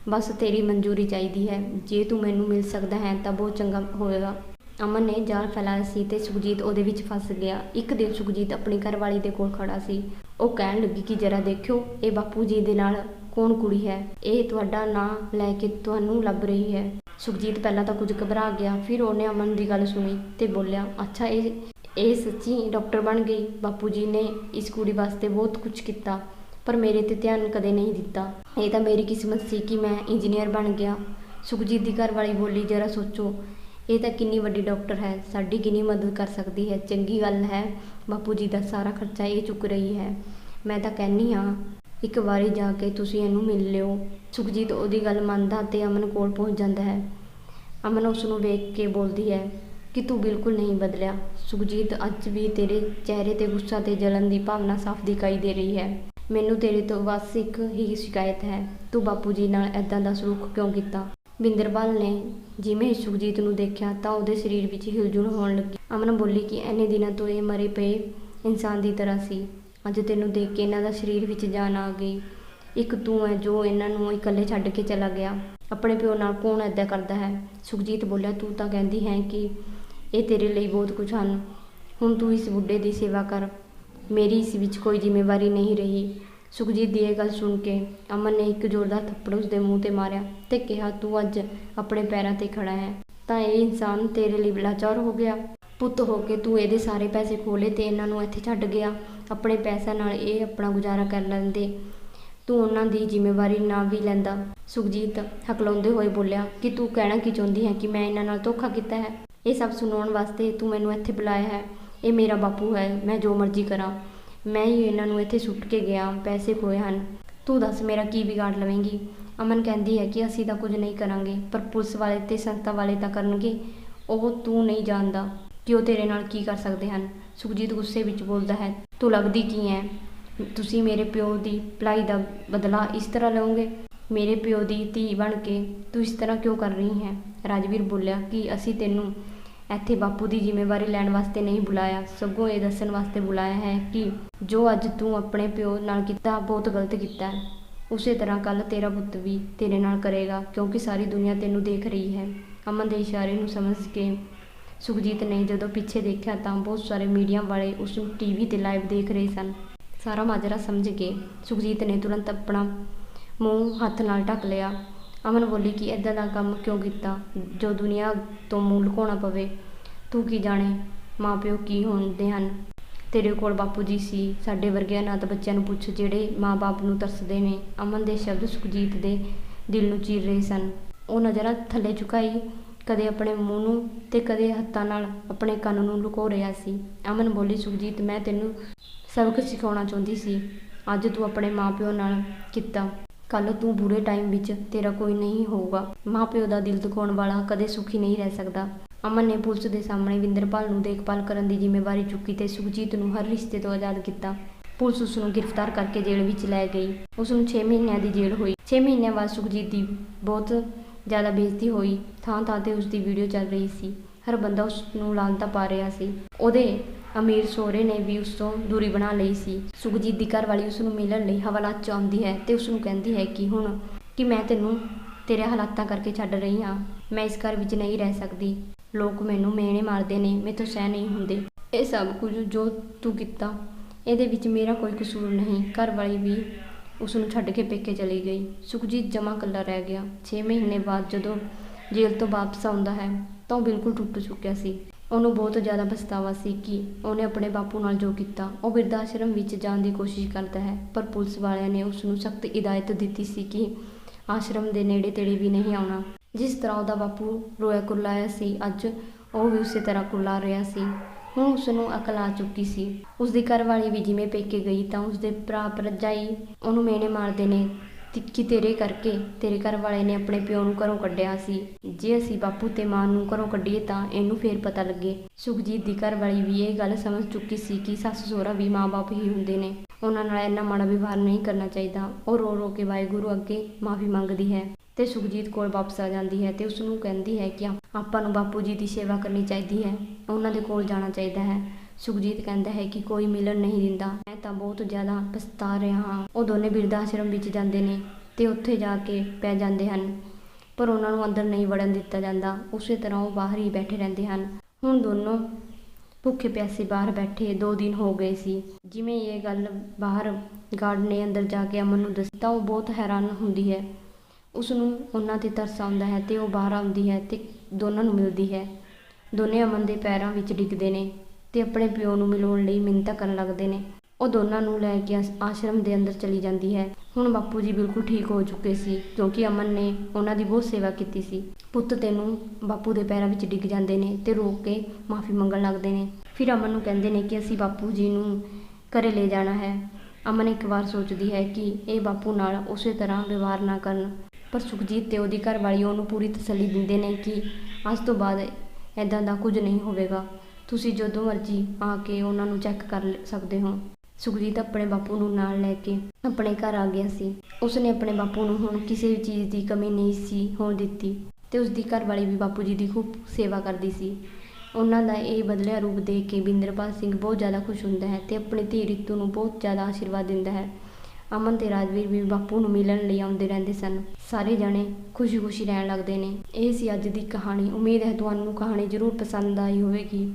ਬਸ ਤੇਰੀ ਮਨਜ਼ੂਰੀ ਚਾਹੀਦੀ ਹੈ। ਜੇ ਤੂੰ ਮੈਨੂੰ ਮਿਲ ਸਕਦਾ ਹੈ ਤਾਂ ਬਹੁਤ ਚੰਗਾ ਹੋਵੇਗਾ ਅਮਨ ਨੇ ਜਾਲ ਫੈਲਾਇਆ ਸੀ ਤੇ ਸੁਖਜੀਤ ਉਹਦੇ ਵਿੱਚ ਫਸ ਗਿਆ। ਇੱਕ ਦਿਨ ਸੁਖਜੀਤ ਆਪਣੀ ਘਰਵਾਲੀ ਦੇ ਕੋਲ ਖੜਾ ਸੀ। ਉਹ ਕਹਿਣ ਲੱਗੀ ਕਿ ਜਰਾ ਦੇਖਿਓ, ਇਹ ਬਾਪੂ ਜੀ ਦੇ ਨਾਲ ਕੌਣ ਕੁੜੀ ਹੈ? ਇਹ ਤੁਹਾਡਾ ਨਾਂ ਲੈ ਕੇ ਤੁਹਾਨੂੰ ਲੱਭ ਰਹੀ ਹੈ। ਸੁਖਜੀਤ ਪਹਿਲਾਂ ਤਾਂ ਕੁਝ ਘਬਰਾ ਗਿਆ। ਫਿਰ ਉਹਨੇ ਅਮਨ ਦੀ ਗੱਲ ਸੁਣੀ ਤੇ ਬੋਲਿਆ, ਅੱਛਾ, ਇਹ ਇਹ ਸੱਚੀ ਡਾਕਟਰ ਬਣ ਗਈ। ਬਾਪੂ ਜੀ ਨੇ ਇਸ ਕੁੜੀ ਵਾਸਤੇ ਬਹੁਤ ਕੁਝ ਕੀਤਾ। ਪਰ ਮੇਰੇ ਤੇ ਧਿਆਨ ਕਦੇ ਨਹੀਂ ਦਿੱਤਾ। ਇਹ ਤਾਂ ਮੇਰੀ ਕਿਸਮਤ ਸੀ ਕਿ ਮੈਂ ਇੰਜੀਨੀਅਰ ਬਣ ਗਿਆ। ਸੁਖਜੀਤ ਦੀ ਘਰ ਵਾਲੀ ਬੋਲੀ, ਜਰਾ ਸੋਚੋ, ਇਹ ਤਾਂ ਕਿੰਨੀ ਵੱਡੀ ਡਾਕਟਰ ਹੈ। ਸਾਡੀ ਕਿੰਨੀ ਮਦਦ ਕਰ ਸਕਦੀ ਹੈ? ਚੰਗੀ ਗੱਲ ਹੈ। ਬਾਪੂ ਜੀ ਦਾ ਸਾਰਾ ਖਰਚਾ ਇਹ ਚੁੱਕ ਰਹੀ ਹੈ। ਮੈਂ ਤਾਂ ਕਹਿੰਨੀ ਹਾਂ, ਇੱਕ ਵਾਰੀ ਜਾ ਕੇ ਤੁਸੀਂ ਇਹਨੂੰ ਮਿਲ ਲਿਓ। ਸੁਖਜੀਤ ਉਹਦੀ ਗੱਲ ਮੰਨਦਾ ਤੇ ਅਮਨ ਕੋਲ ਪਹੁੰਚ ਜਾਂਦਾ ਹੈ। ਅਮਨ ਉਸ ਨੂੰ ਵੇਖ ਕੇ ਬੋਲਦੀ ਹੈ ਕਿ ਤੂੰ ਬਿਲਕੁਲ ਨਹੀਂ ਬਦਲਿਆ। ਸੁਖਜੀਤ ਅੱਜ ਵੀ ਤੇਰੇ ਚਿਹਰੇ ਤੇ ਗੁੱਸਾ ਤੇ ਜਲਨ ਦੀ ਭਾਵਨਾ ਸਾਫ਼ ਦਿਖਾਈ ਦੇ ਰਹੀ ਹੈ। ਮੈਨੂੰ ਤੇਰੇ ਤੋਂ ਬਸ ਇੱਕ ਹੀ ਸ਼ਿਕਾਇਤ ਹੈ। ਤੂੰ ਬਾਪੂ ਜੀ ਨਾਲ ਐਦਾਂ ਦਾ ਸਲੂਕ ਕਿਉਂ ਕੀਤਾ? ਬਿੰਦਰਪਾਲ ਨੇ ਜਿਵੇਂ ਸੁਖਜੀਤ ਨੂੰ ਦੇਖਿਆ ਤਾਂ ਉਹਦੇ ਸਰੀਰ ਵਿੱਚ ਹਿਲਜੁਲ ਹੋਣ ਲੱਗੀ। ਅਮਨ ਬੋਲੀ ਕਿ ਇੰਨੇ ਦਿਨਾਂ ਤੋਂ ਇਹ ਮਰੇ ਪਏ ਇਨਸਾਨ ਦੀ ਤਰ੍ਹਾਂ ਸੀ। ਅੱਜ ਤੈਨੂੰ ਦੇਖ ਕੇ ਇਹਨਾਂ ਦਾ ਸਰੀਰ ਵਿੱਚ ਜਾਨ ਆ ਗਈ। ਇੱਕ ਤੂੰ ਹੈ ਜੋ ਇਹਨਾਂ ਨੂੰ ਇਕੱਲੇ ਛੱਡ ਕੇ ਚਲਾ ਗਿਆ। ਆਪਣੇ ਪਿਓ ਨਾਲ ਕੌਣ ਐਦਾਂ ਕਰਦਾ ਹੈ? ਸੁਖਜੀਤ ਬੋਲਿਆ, ਤੂੰ ਤਾਂ ਕਹਿੰਦੀ ਹੈ ਕਿ ਇਹ ਤੇਰੇ ਲਈ ਬਹੁਤ ਕੁਝ ਹਨ। ਹੁਣ ਤੂੰ ਇਸ ਬੁੱਢੇ ਦੀ ਸੇਵਾ ਕਰ। ਮੇਰੀ ਇਸ ਵਿੱਚ ਕੋਈ ਜ਼ਿੰਮੇਵਾਰੀ ਨਹੀਂ ਰਹੀ। ਸੁਖਜੀਤ ਦੀ ਇਹ ਗੱਲ ਸੁਣ ਕੇ ਅਮਨ ਨੇ ਇੱਕ ਜ਼ੋਰਦਾਰ ਥੱਪੜ ਉਸਦੇ ਮੂੰਹ ਤੇ ਮਾਰਿਆ ਤੇ ਕਿਹਾ, ਤੂੰ ਅੱਜ ਆਪਣੇ ਪੈਰਾਂ ਤੇ ਖੜਾ ਹੈ। ਤਾਂ ਇਹ ਇਨਸਾਨ ਤੇਰੇ ਲਈ ਲਾਚਾਰ ਹੋ ਗਿਆ। ਪੁੱਤ ਹੋ ਕੇ ਤੂੰ ਇਹਦੇ ਸਾਰੇ ਪੈਸੇ ਖੋਲੇ ਤੇ ਇਹਨਾਂ ਨੂੰ ਇੱਥੇ ਛੱਡ ਗਿਆ। ਆਪਣੇ ਪੈਸਿਆਂ ਨਾਲ ਇਹ ਆਪਣਾ ਗੁਜ਼ਾਰਾ ਕਰ ਲੈਂਦੇ। ਤੂੰ ਉਹਨਾਂ ਦੀ ਜ਼ਿੰਮੇਵਾਰੀ ਨਾ ਵੀ ਲੈਂਦਾ। ਸੁਖਜੀਤ ਹਕਲਾਉਂਦੇ ਹੋਏ ਬੋਲਿਆ, ਕਿ ਤੂੰ ਕਹਿਣਾ ਕੀ ਚਾਹੁੰਦੀ ਹੈ ਕਿ ਮੈਂ ਇਹਨਾਂ ਨਾਲ ਧੋਖਾ ਕੀਤਾ ਹੈ? ਇਹ ਸਭ ਸੁਣਾਉਣ ਵਾਸਤੇ ਤੂੰ ਮੈਨੂੰ ਇੱਥੇ ਬੁਲਾਇਆ ਹੈ। ਇਹ ਮੇਰਾ ਬਾਪੂ ਹੈ, ਮੈਂ ਜੋ ਮਰਜ਼ੀ ਕਰਾਂ। ਮੈਂ ਹੀ ਇਹਨਾਂ ਨੂੰ ਇੱਥੇ ਸੁੱਟ ਕੇ ਗਿਆ, ਪੈਸੇ ਖੋਏ ਹਨ। ਤੂੰ ਦੱਸ ਮੇਰਾ ਕੀ ਵਿਗਾੜ ਲਵੇਂਗੀ? ਅਮਨ ਕਹਿੰਦੀ ਹੈ ਕਿ ਅਸੀਂ ਤਾਂ ਕੁਝ ਨਹੀਂ ਕਰਾਂਗੇ, ਪਰ ਪੁਲਿਸ ਵਾਲੇ ਤੇ ਸੰਸਥਾ ਵਾਲੇ ਤਾਂ ਕਰਨਗੇ। ਉਹ ਤੂੰ ਨਹੀਂ ਜਾਣਦਾ ਕਿ ਉਹ ਤੇਰੇ ਨਾਲ ਕੀ ਕਰ ਸਕਦੇ ਹਨ। ਸੁਖਜੀਤ ਗੁੱਸੇ ਵਿੱਚ ਬੋਲਦਾ ਹੈ, ਤੂੰ ਲੱਗਦੀ ਕੀ ਹੈ ਤੁਸੀਂ ਮੇਰੇ ਪਿਓ ਦੀ ਭਲਾਈ ਦਾ ਬਦਲਾ ਇਸ ਤਰ੍ਹਾਂ ਲਓਗੇ ਮੇਰੇ ਪਿਓ ਦੀ ਧੀ ਬਣ ਕੇ ਤੂੰ ਇਸ ਤਰ੍ਹਾਂ ਕਿਉਂ ਕਰ ਰਹੀ ਹੈ? ਰਾਜਵੀਰ ਬੋਲਿਆ ਕਿ ਅਸੀਂ ਤੈਨੂੰ ਇੱਥੇ ਬਾਪੂ ਦੀ ਜ਼ਿੰਮੇਵਾਰੀ ਲੈਣ ਵਾਸਤੇ ਨਹੀਂ ਬੁਲਾਇਆ। ਸਗੋਂ ਇਹ ਦੱਸਣ ਵਾਸਤੇ ਬੁਲਾਇਆ ਹੈ ਕਿ ਜੋ ਅੱਜ ਤੂੰ ਆਪਣੇ ਪਿਓ ਨਾਲ ਕੀਤਾ, ਬਹੁਤ ਗਲਤ ਕੀਤਾ ਹੈ। ਉਸੇ ਤਰ੍ਹਾਂ ਕੱਲ ਤੇਰਾ ਪੁੱਤ ਵੀ ਤੇਰੇ ਨਾਲ ਕਰੇਗਾ, ਕਿਉਂਕਿ ਸਾਰੀ ਦੁਨੀਆ ਤੈਨੂੰ ਦੇਖ ਰਹੀ ਹੈ। ਅਮਨ ਦੇ ਇਸ਼ਾਰੇ ਨੂੰ ਸਮਝ ਕੇ ਸੁਖਜੀਤ ਨੇ ਜਦੋਂ ਪਿੱਛੇ ਦੇਖਿਆ ਤਾਂ ਬਹੁਤ ਸਾਰੇ ਮੀਡੀਆ ਵਾਲੇ ਉਸ ਨੂੰ ਟੀਵੀ ਤੇ ਲਾਈਵ ਦੇਖ ਰਹੇ ਸਨ। ਸਾਰਾ ਮਾਜਰਾ ਸਮਝ ਕੇ ਸੁਖਜੀਤ ਨੇ ਤੁਰੰਤ ਆਪਣਾ ਮੂੰਹ ਹੱਥ ਨਾਲ ਢੱਕ ਲਿਆ। ਅਮਨ ਬੋਲੀ ਕਿ ਇਦਾਂ ਦਾ ਕੰਮ ਕਿਉਂ ਕੀਤਾ? ਜੋ ਦੁਨੀਆ ਤੋਂ ਮੂੰਹ ਲੁਕਾਉਣਾ ਪਵੇ, ਤੂੰ ਕੀ ਜਾਣੇ? ਮਾਪਿਓ ਕੀ ਹੁੰਦੇ ਹਨ? ਤੇਰੇ ਕੋਲ ਬਾਪੂ ਜੀ ਸੀ, ਸਾਡੇ ਵਰਗੇ ਅਨਾਥ ਬੱਚਿਆਂ ਨੂੰ ਪੁੱਛ ਜਿਹੜੇ ਮਾਪੇ ਨੂੰ ਤਰਸਦੇ ਨੇ। ਅਮਨ ਦੇ ਸ਼ਬਦ ਸੁਖਜੀਤ ਦੇ ਦਿਲ ਨੂੰ ਚੀਰ ਰਹੇ ਸਨ। ਉਹ ਨਜ਼ਰਾਂ ਥੱਲੇ ਝੁਕਾਈ, ਕਦੇ ਆਪਣੇ ਮੂੰਹ ਨੂੰ ਤੇ ਕਦੇ ਹੱਥਾਂ ਨਾਲ ਆਪਣੇ ਕੰਨ ਨੂੰ ਲੁਕੋ ਰਿਹਾ ਸੀ। ਅਮਨ ਬੋਲੀ, ਸੁਖਜੀਤ, ਮੈਂ ਤੈਨੂੰ ਸਬਕ ਸਿਖਾਉਣਾ ਚਾਹੁੰਦੀ ਸੀ। ਅੱਜ ਤੂੰ ਆਪਣੇ ਮਾਪਿਓ ਨਾਲ ਕੀਤਾ ਕੱਲ ਤੂੰ ਬੁਰੇ ਟਾਈਮ ਵਿੱਚ ਤੇਰਾ ਕੋਈ ਨਹੀਂ ਹੋਊਗਾ। ਮਾਪਿਓ ਦਾ ਦਿਲ ਦੁਖਾਉਣ ਵਾਲਾ ਕਦੇ ਸੁਖੀ ਨਹੀਂ ਰਹਿ ਸਕਦਾ। ਅਮਨ ਨੇ ਪੁਲਿਸ ਦੇ ਸਾਹਮਣੇ ਵਿੰਦਰਪਾਲ ਨੂੰ ਦੇਖਭਾਲ ਕਰਨ ਦੀ ਜ਼ਿੰਮੇਵਾਰੀ ਚੁੱਕੀ ਤੇ ਸੁਖਜੀਤ ਨੂੰ ਹਰ ਰਿਸ਼ਤੇ ਤੋਂ ਆਜ਼ਾਦ ਕੀਤਾ। ਪੁਲਿਸ ਉਸ ਨੂੰ ਗ੍ਰਿਫਤਾਰ ਕਰਕੇ ਜੇਲ੍ਹ ਵਿੱਚ ਲੈ ਗਈ। ਉਸ ਨੂੰ 6 ਮਹੀਨਿਆਂ ਦੀ ਜੇਲ੍ਹ ਹੋਈ। 6 ਮਹੀਨਿਆਂ ਬਾਅਦ ਸੁਖਜੀਤ ਦੀ ਬਹੁਤ ਜ਼ਿਆਦਾ ਬੇਇੱਜ਼ਤੀ ਹੋਈ। ਥਾਂ ਥਾਂ ਤੇ ਉਸ ਦੀ ਵੀਡੀਓ ਚੱਲ ਰਹੀ ਸੀ। ਹਰ ਬੰਦਾ ਉਸ ਨੂੰ ਲਾਂਤਾ ਪਾ ਰਿਹਾ ਸੀ। ਉਹਦੇ ਅਮੀਰ ਸਹੁਰੇ ਨੇ ਵੀ ਉਸ ਤੋਂ ਦੂਰੀ ਬਣਾ ਲਈ ਸੀ। ਸੁਖਜੀਤ ਦੀ ਘਰਵਾਲੀ ਉਸ ਨੂੰ ਮਿਲਣ ਲਈ ਹਵਾਲਾਤ ਚ ਆਉਂਦੀ ਹੈ ਤੇ ਉਸ ਨੂੰ ਕਹਿੰਦੀ ਹੈ ਕਿ ਹੁਣ ਕਿ ਮੈਂ ਤੈਨੂੰ ਤੇਰੇ ਹਾਲਾਤਾਂ ਕਰਕੇ ਛੱਡ ਰਹੀ ਹਾਂ। ਮੈਂ ਇਸ ਘਰ ਵਿੱਚ ਨਹੀਂ ਰਹਿ ਸਕਦੀ। ਲੋਕ ਮੈਨੂੰ ਮੇਣੇ ਮਾਰਦੇ ਨੇ, ਮੈਥੋਂ ਸਹਿ ਨਹੀਂ ਹੁੰਦੇ। ਇਹ ਸਭ ਕੁਝ ਜੋ ਤੂੰ ਕੀਤਾ, ਇਹਦੇ ਵਿੱਚ ਮੇਰਾ ਕੋਈ ਕਸੂਰ ਨਹੀਂ। ਘਰ ਵਾਲੀ ਵੀ ਉਸ ਨੂੰ ਛੱਡ ਕੇ ਪੇਕੇ ਚਲੀ ਗਈ। ਸੁਖਜੀਤ ਜਮਾ ਕੱਲਾ ਰਹਿ ਗਿਆ। 6 ਮਹੀਨੇ ਬਾਅਦ ਜਦੋਂ ਜੇਲ੍ਹ ਤੋਂ ਵਾਪਸ ਆਉਂਦਾ ਹੈ, ਤਾਂ ਉਹ ਬਿਲਕੁਲ ਟੁੱਟ ਚੁੱਕਿਆ ਸੀ। ਉਹਨੂੰ ਬਹੁਤ ਜ਼ਿਆਦਾ ਪਛਤਾਵਾ ਸੀ ਕਿ ਉਹਨੇ ਆਪਣੇ ਬਾਪੂ ਨਾਲ ਜੋ ਕੀਤਾ, ਉਹ ਬਿਰਧ ਆਸ਼ਰਮ ਵਿੱਚ ਜਾਣ ਦੀ ਕੋਸ਼ਿਸ਼ ਕਰਦਾ ਹੈ, ਪਰ ਪੁਲਿਸ ਵਾਲਿਆਂ ਨੇ ਉਸ ਨੂੰ ਸਖਤ ਹਦਾਇਤ ਦਿੱਤੀ ਸੀ ਕਿ ਆਸ਼ਰਮ ਦੇ ਨੇੜੇ ਤੇੜੇ ਵੀ ਨਹੀਂ ਆਉਣਾ। ਜਿਸ ਤਰ੍ਹਾਂ ਉਹਦਾ ਬਾਪੂ ਰੋਇਆ ਕੁਰਲਾਇਆ ਸੀ, ਅੱਜ ਉਹ ਵੀ ਉਸੇ ਤਰ੍ਹਾਂ ਕੁਰਲਾ ਰਿਹਾ ਸੀ। ਹੁਣ ਉਸ ਨੂੰ ਅਕਲ ਆ ਚੁੱਕੀ ਸੀ। ਉਸ ਦੀ ਘਰਵਾਲੀ ਵੀ ਜਿਵੇਂ ਪੇਕੇ ਗਈ ਤਾਂ ਉਸ ਦੇ ਭਰਾ ਭਰਜਾਈ ਉਹਨੂੰ ਮੇਨੇ ਮਾਰਦੇ ਨੇ। ਕਿ ਤੇਰੇ ਕਰਕੇ ਤੇਰੇ ਘਰ ਵਾਲੇ ਨੇ ਆਪਣੇ ਪਿਓ ਨੂੰ ਘਰੋਂ ਕੱਢਿਆ ਸੀ। ਜੇ ਅਸੀਂ ਬਾਪੂ ਤੇ ਮਾਂ ਨੂੰ ਘਰੋਂ ਕੱਢੀਏ ਤਾਂ ਇਹਨੂੰ ਫੇਰ ਪਤਾ ਲੱਗੇ। ਸੁਖਜੀਤ ਦੀ ਘਰ ਵਾਲੀ ਵੀ ਇਹ ਗੱਲ ਸਮਝ ਚੁੱਕੀ ਸੀ ਕਿ ਸੱਸ ਸਹੁਰਾ ਵੀ ਮਾਂ-ਬਾਪ ਹੀ ਹੁੰਦੇ ਨੇ। ਉਹਨਾਂ ਨਾਲ ਇੰਨਾ ਮਾੜਾ ਵਿਵਹਾਰ ਨਹੀਂ ਕਰਨਾ ਚਾਹੀਦਾ। ਉਹ ਰੋ ਰੋ ਕੇ ਵਾਹਿਗੁਰੂ ਅੱਗੇ ਮਾਫੀ ਮੰਗਦੀ ਹੈ ਤੇ ਸੁਖਜੀਤ ਕੋਲ ਵਾਪਸ ਆ ਜਾਂਦੀ ਹੈ ਤੇ ਉਸ ਨੂੰ ਕਹਿੰਦੀ ਹੈ ਕਿ ਆਪਾਂ ਨੂੰ ਬਾਪੂ ਜੀ ਦੀ ਸੇਵਾ ਕਰਨੀ ਚਾਹੀਦੀ ਹੈ। ਉਹਨਾਂ ਦੇ ਕੋਲ ਜਾਣਾ ਚਾਹੀਦਾ ਹੈ। ਸੁਖਜੀਤ ਕਹਿੰਦਾ ਹੈ ਕਿ ਕੋਈ ਮਿਲਣ ਨਹੀਂ ਦਿੰਦਾ। ਮੈਂ ਤਾਂ ਬਹੁਤ ਜ਼ਿਆਦਾ ਪਛਤਾ ਰਿਹਾ ਹਾਂ। ਉਹ ਦੋਨੇ ਬਿਰਧ ਆਸ਼ਰਮ ਵਿੱਚ ਜਾਂਦੇ ਨੇ ਤੇ ਉੱਥੇ ਜਾ ਕੇ ਪੈ ਜਾਂਦੇ ਹਨ। ਪਰ ਉਹਨਾਂ ਨੂੰ ਅੰਦਰ ਨਹੀਂ ਵੜਨ ਦਿੱਤਾ ਜਾਂਦਾ। ਉਸੇ ਤਰ੍ਹਾਂ ਉਹ ਬਾਹਰ ਹੀ ਬੈਠੇ ਰਹਿੰਦੇ ਹਨ। ਹੁਣ ਦੋਨੋਂ ਭੁੱਖੇ ਪਿਆਸੇ ਬਾਹਰ ਬੈਠੇ 2 ਦਿਨ ਹੋ ਗਏ ਸੀ। ਜਿਵੇਂ ਇਹ ਗੱਲ ਬਾਹਰ ਗਾਰਡ ਨੇ ਅੰਦਰ ਜਾ ਕੇ ਅਮਨ ਨੂੰ ਦੱਸੀ ਤਾਂ ਉਹ ਬਹੁਤ ਹੈਰਾਨ ਹੁੰਦੀ ਹੈ। ਉਸ ਨੂੰ ਉਹਨਾਂ ਤੇ ਤਰਸ ਆਉਂਦਾ ਹੈ ਤੇ ਉਹ ਬਾਹਰ ਆਉਂਦੀ ਹੈ ਤੇ ਦੋਨਾਂ ਨੂੰ ਮਿਲਦੀ ਹੈ। ਦੋਨੇ ਅਮਨ ਦੇ ਪੈਰਾਂ ਵਿੱਚ ਡਿੱਗਦੇ ਨੇ। ਤੇ ਆਪਣੇ ਪਿਓ ਨੂੰ ਮਿਲਾਉਣ ਲਈ ਮਿੰਨਤਾਂ ਕਰਨ ਲੱਗਦੇ ਨੇ। ਉਹ ਦੋਨਾਂ ਨੂੰ ਲੈ ਕੇ ਆਸ- ਆਸ਼ਰਮ ਦੇ ਅੰਦਰ ਚਲੀ ਜਾਂਦੀ ਹੈ। ਹੁਣ ਬਾਪੂ ਜੀ ਬਿਲਕੁਲ ਠੀਕ ਹੋ ਚੁੱਕੇ ਸੀ, ਕਿਉਂਕਿ ਅਮਨ ਨੇ ਉਹਨਾਂ ਦੀ ਬਹੁਤ ਸੇਵਾ ਕੀਤੀ ਸੀ। ਪੁੱਤ ਤੈਨੂੰ ਬਾਪੂ ਦੇ ਪੈਰਾਂ ਵਿੱਚ ਡਿੱਗ ਜਾਂਦੇ ਨੇ ਤੇ ਰੋਕ ਕੇ ਮਾਫੀ ਮੰਗਣ ਲੱਗਦੇ ਨੇ। ਫਿਰ ਅਮਨ ਨੂੰ ਕਹਿੰਦੇ ਨੇ ਕਿ ਅਸੀਂ ਬਾਪੂ ਜੀ ਨੂੰ ਘਰੇ ਲੈ ਜਾਣਾ ਹੈ। ਅਮਨ ਇੱਕ ਵਾਰ ਸੋਚਦੀ ਹੈ ਕਿ ਇਹ ਬਾਪੂ ਨਾਲ ਉਸੇ ਤਰ੍ਹਾਂ ਵਿਵਹਾਰ ਨਾ ਕਰਨ। ਪਰ ਸੁਖਜੀਤ ਤੇ ਉਹਦੀ ਘਰਵਾਲੀ ਉਹਨੂੰ ਪੂਰੀ ਤਸੱਲੀ ਦਿੰਦੇ ਨੇ ਕਿ ਅੱਜ ਤੋਂ ਬਾਅਦ ਐਦਾਂ ਦਾ ਕੁਝ ਨਹੀਂ ਹੋਵੇਗਾ। ਤੁਸੀਂ ਜਦੋਂ ਮਰਜ਼ੀ ਆ ਕੇ ਉਹਨਾਂ ਨੂੰ ਚੈੱਕ ਕਰ ਸਕਦੇ ਹੋ। ਸੁਖਜੀਤ ਆਪਣੇ ਬਾਪੂ ਨੂੰ ਨਾਲ ਲੈ ਕੇ ਆਪਣੇ ਘਰ ਆ ਗਿਆ ਸੀ। ਉਸਨੇ ਆਪਣੇ ਬਾਪੂ ਨੂੰ ਹੁਣ ਕਿਸੇ ਵੀ ਚੀਜ਼ ਦੀ ਕਮੀ ਨਹੀਂ ਸੀ ਹੋਣ ਦਿੱਤੀ ਤੇ ਉਸ ਦੀ ਘਰਵਾਲੀ ਵੀ ਬਾਪੂ ਜੀ ਦੀ ਖੂਬ ਸੇਵਾ ਕਰਦੀ ਸੀ। ਉਹਨਾਂ ਦਾ ਇਹ ਬਦਲਿਆ ਰੂਪ ਦੇਖ ਕੇ ਬਿੰਦਰਪਾਲ ਸਿੰਘ ਬਹੁਤ ਜ਼ਿਆਦਾ ਖੁਸ਼ ਹੁੰਦਾ ਹੈ ਤੇ ਆਪਣੀ ਧੀ ਰਿਤੂ ਨੂੰ ਬਹੁਤ ਜ਼ਿਆਦਾ ਆਸ਼ੀਰਵਾਦ ਦਿੰਦਾ ਹੈ। ਅਮਨ ਤੇ ਰਾਜਵੀਰ ਵੀ ਬਾਪੂ ਨੂੰ ਮਿਲਣ ਲਈ ਆਉਂਦੇ ਰਹਿੰਦੇ ਸਨ। ਸਾਰੇ ਜਣੇ ਖੁਸ਼ੀ-ਖੁਸ਼ੀ ਰਹਿਣ ਲੱਗਦੇ ਨੇ। ਇਹ ਸੀ ਅੱਜ ਦੀ ਕਹਾਣੀ। ਉਮੀਦ ਹੈ ਤੁਹਾਨੂੰ ਕਹਾਣੀ ਜ਼ਰੂਰ ਪਸੰਦ ਆਈ ਹੋਵੇਗੀ।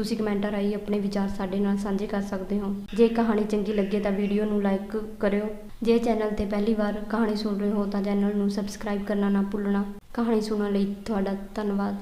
ਤੁਸੀਂ ਕਮੈਂਟਾਂ ਰਾਹੀਂ ਆਪਣੇ ਵਿਚਾਰ ਸਾਡੇ ਨਾਲ ਸਾਂਝੇ ਕਰ ਸਕਦੇ ਹੋ। ਜੇ ਕਹਾਣੀ ਚੰਗੀ ਲੱਗੇ ਤਾਂ ਵੀਡੀਓ ਨੂੰ ਲਾਈਕ ਕਰਿਓ। ਜੇ ਚੈਨਲ ਤੇ ਪਹਿਲੀ ਵਾਰ ਕਹਾਣੀ ਸੁਣ ਰਹੇ ਹੋ ਤਾਂ ਚੈਨਲ ਨੂੰ ਸਬਸਕ੍ਰਾਈਬ ਕਰਨਾ ਨਾ ਭੁੱਲਣਾ। ਕਹਾਣੀ ਸੁਣਨ ਲਈ ਤੁਹਾਡਾ ਧੰਨਵਾਦ।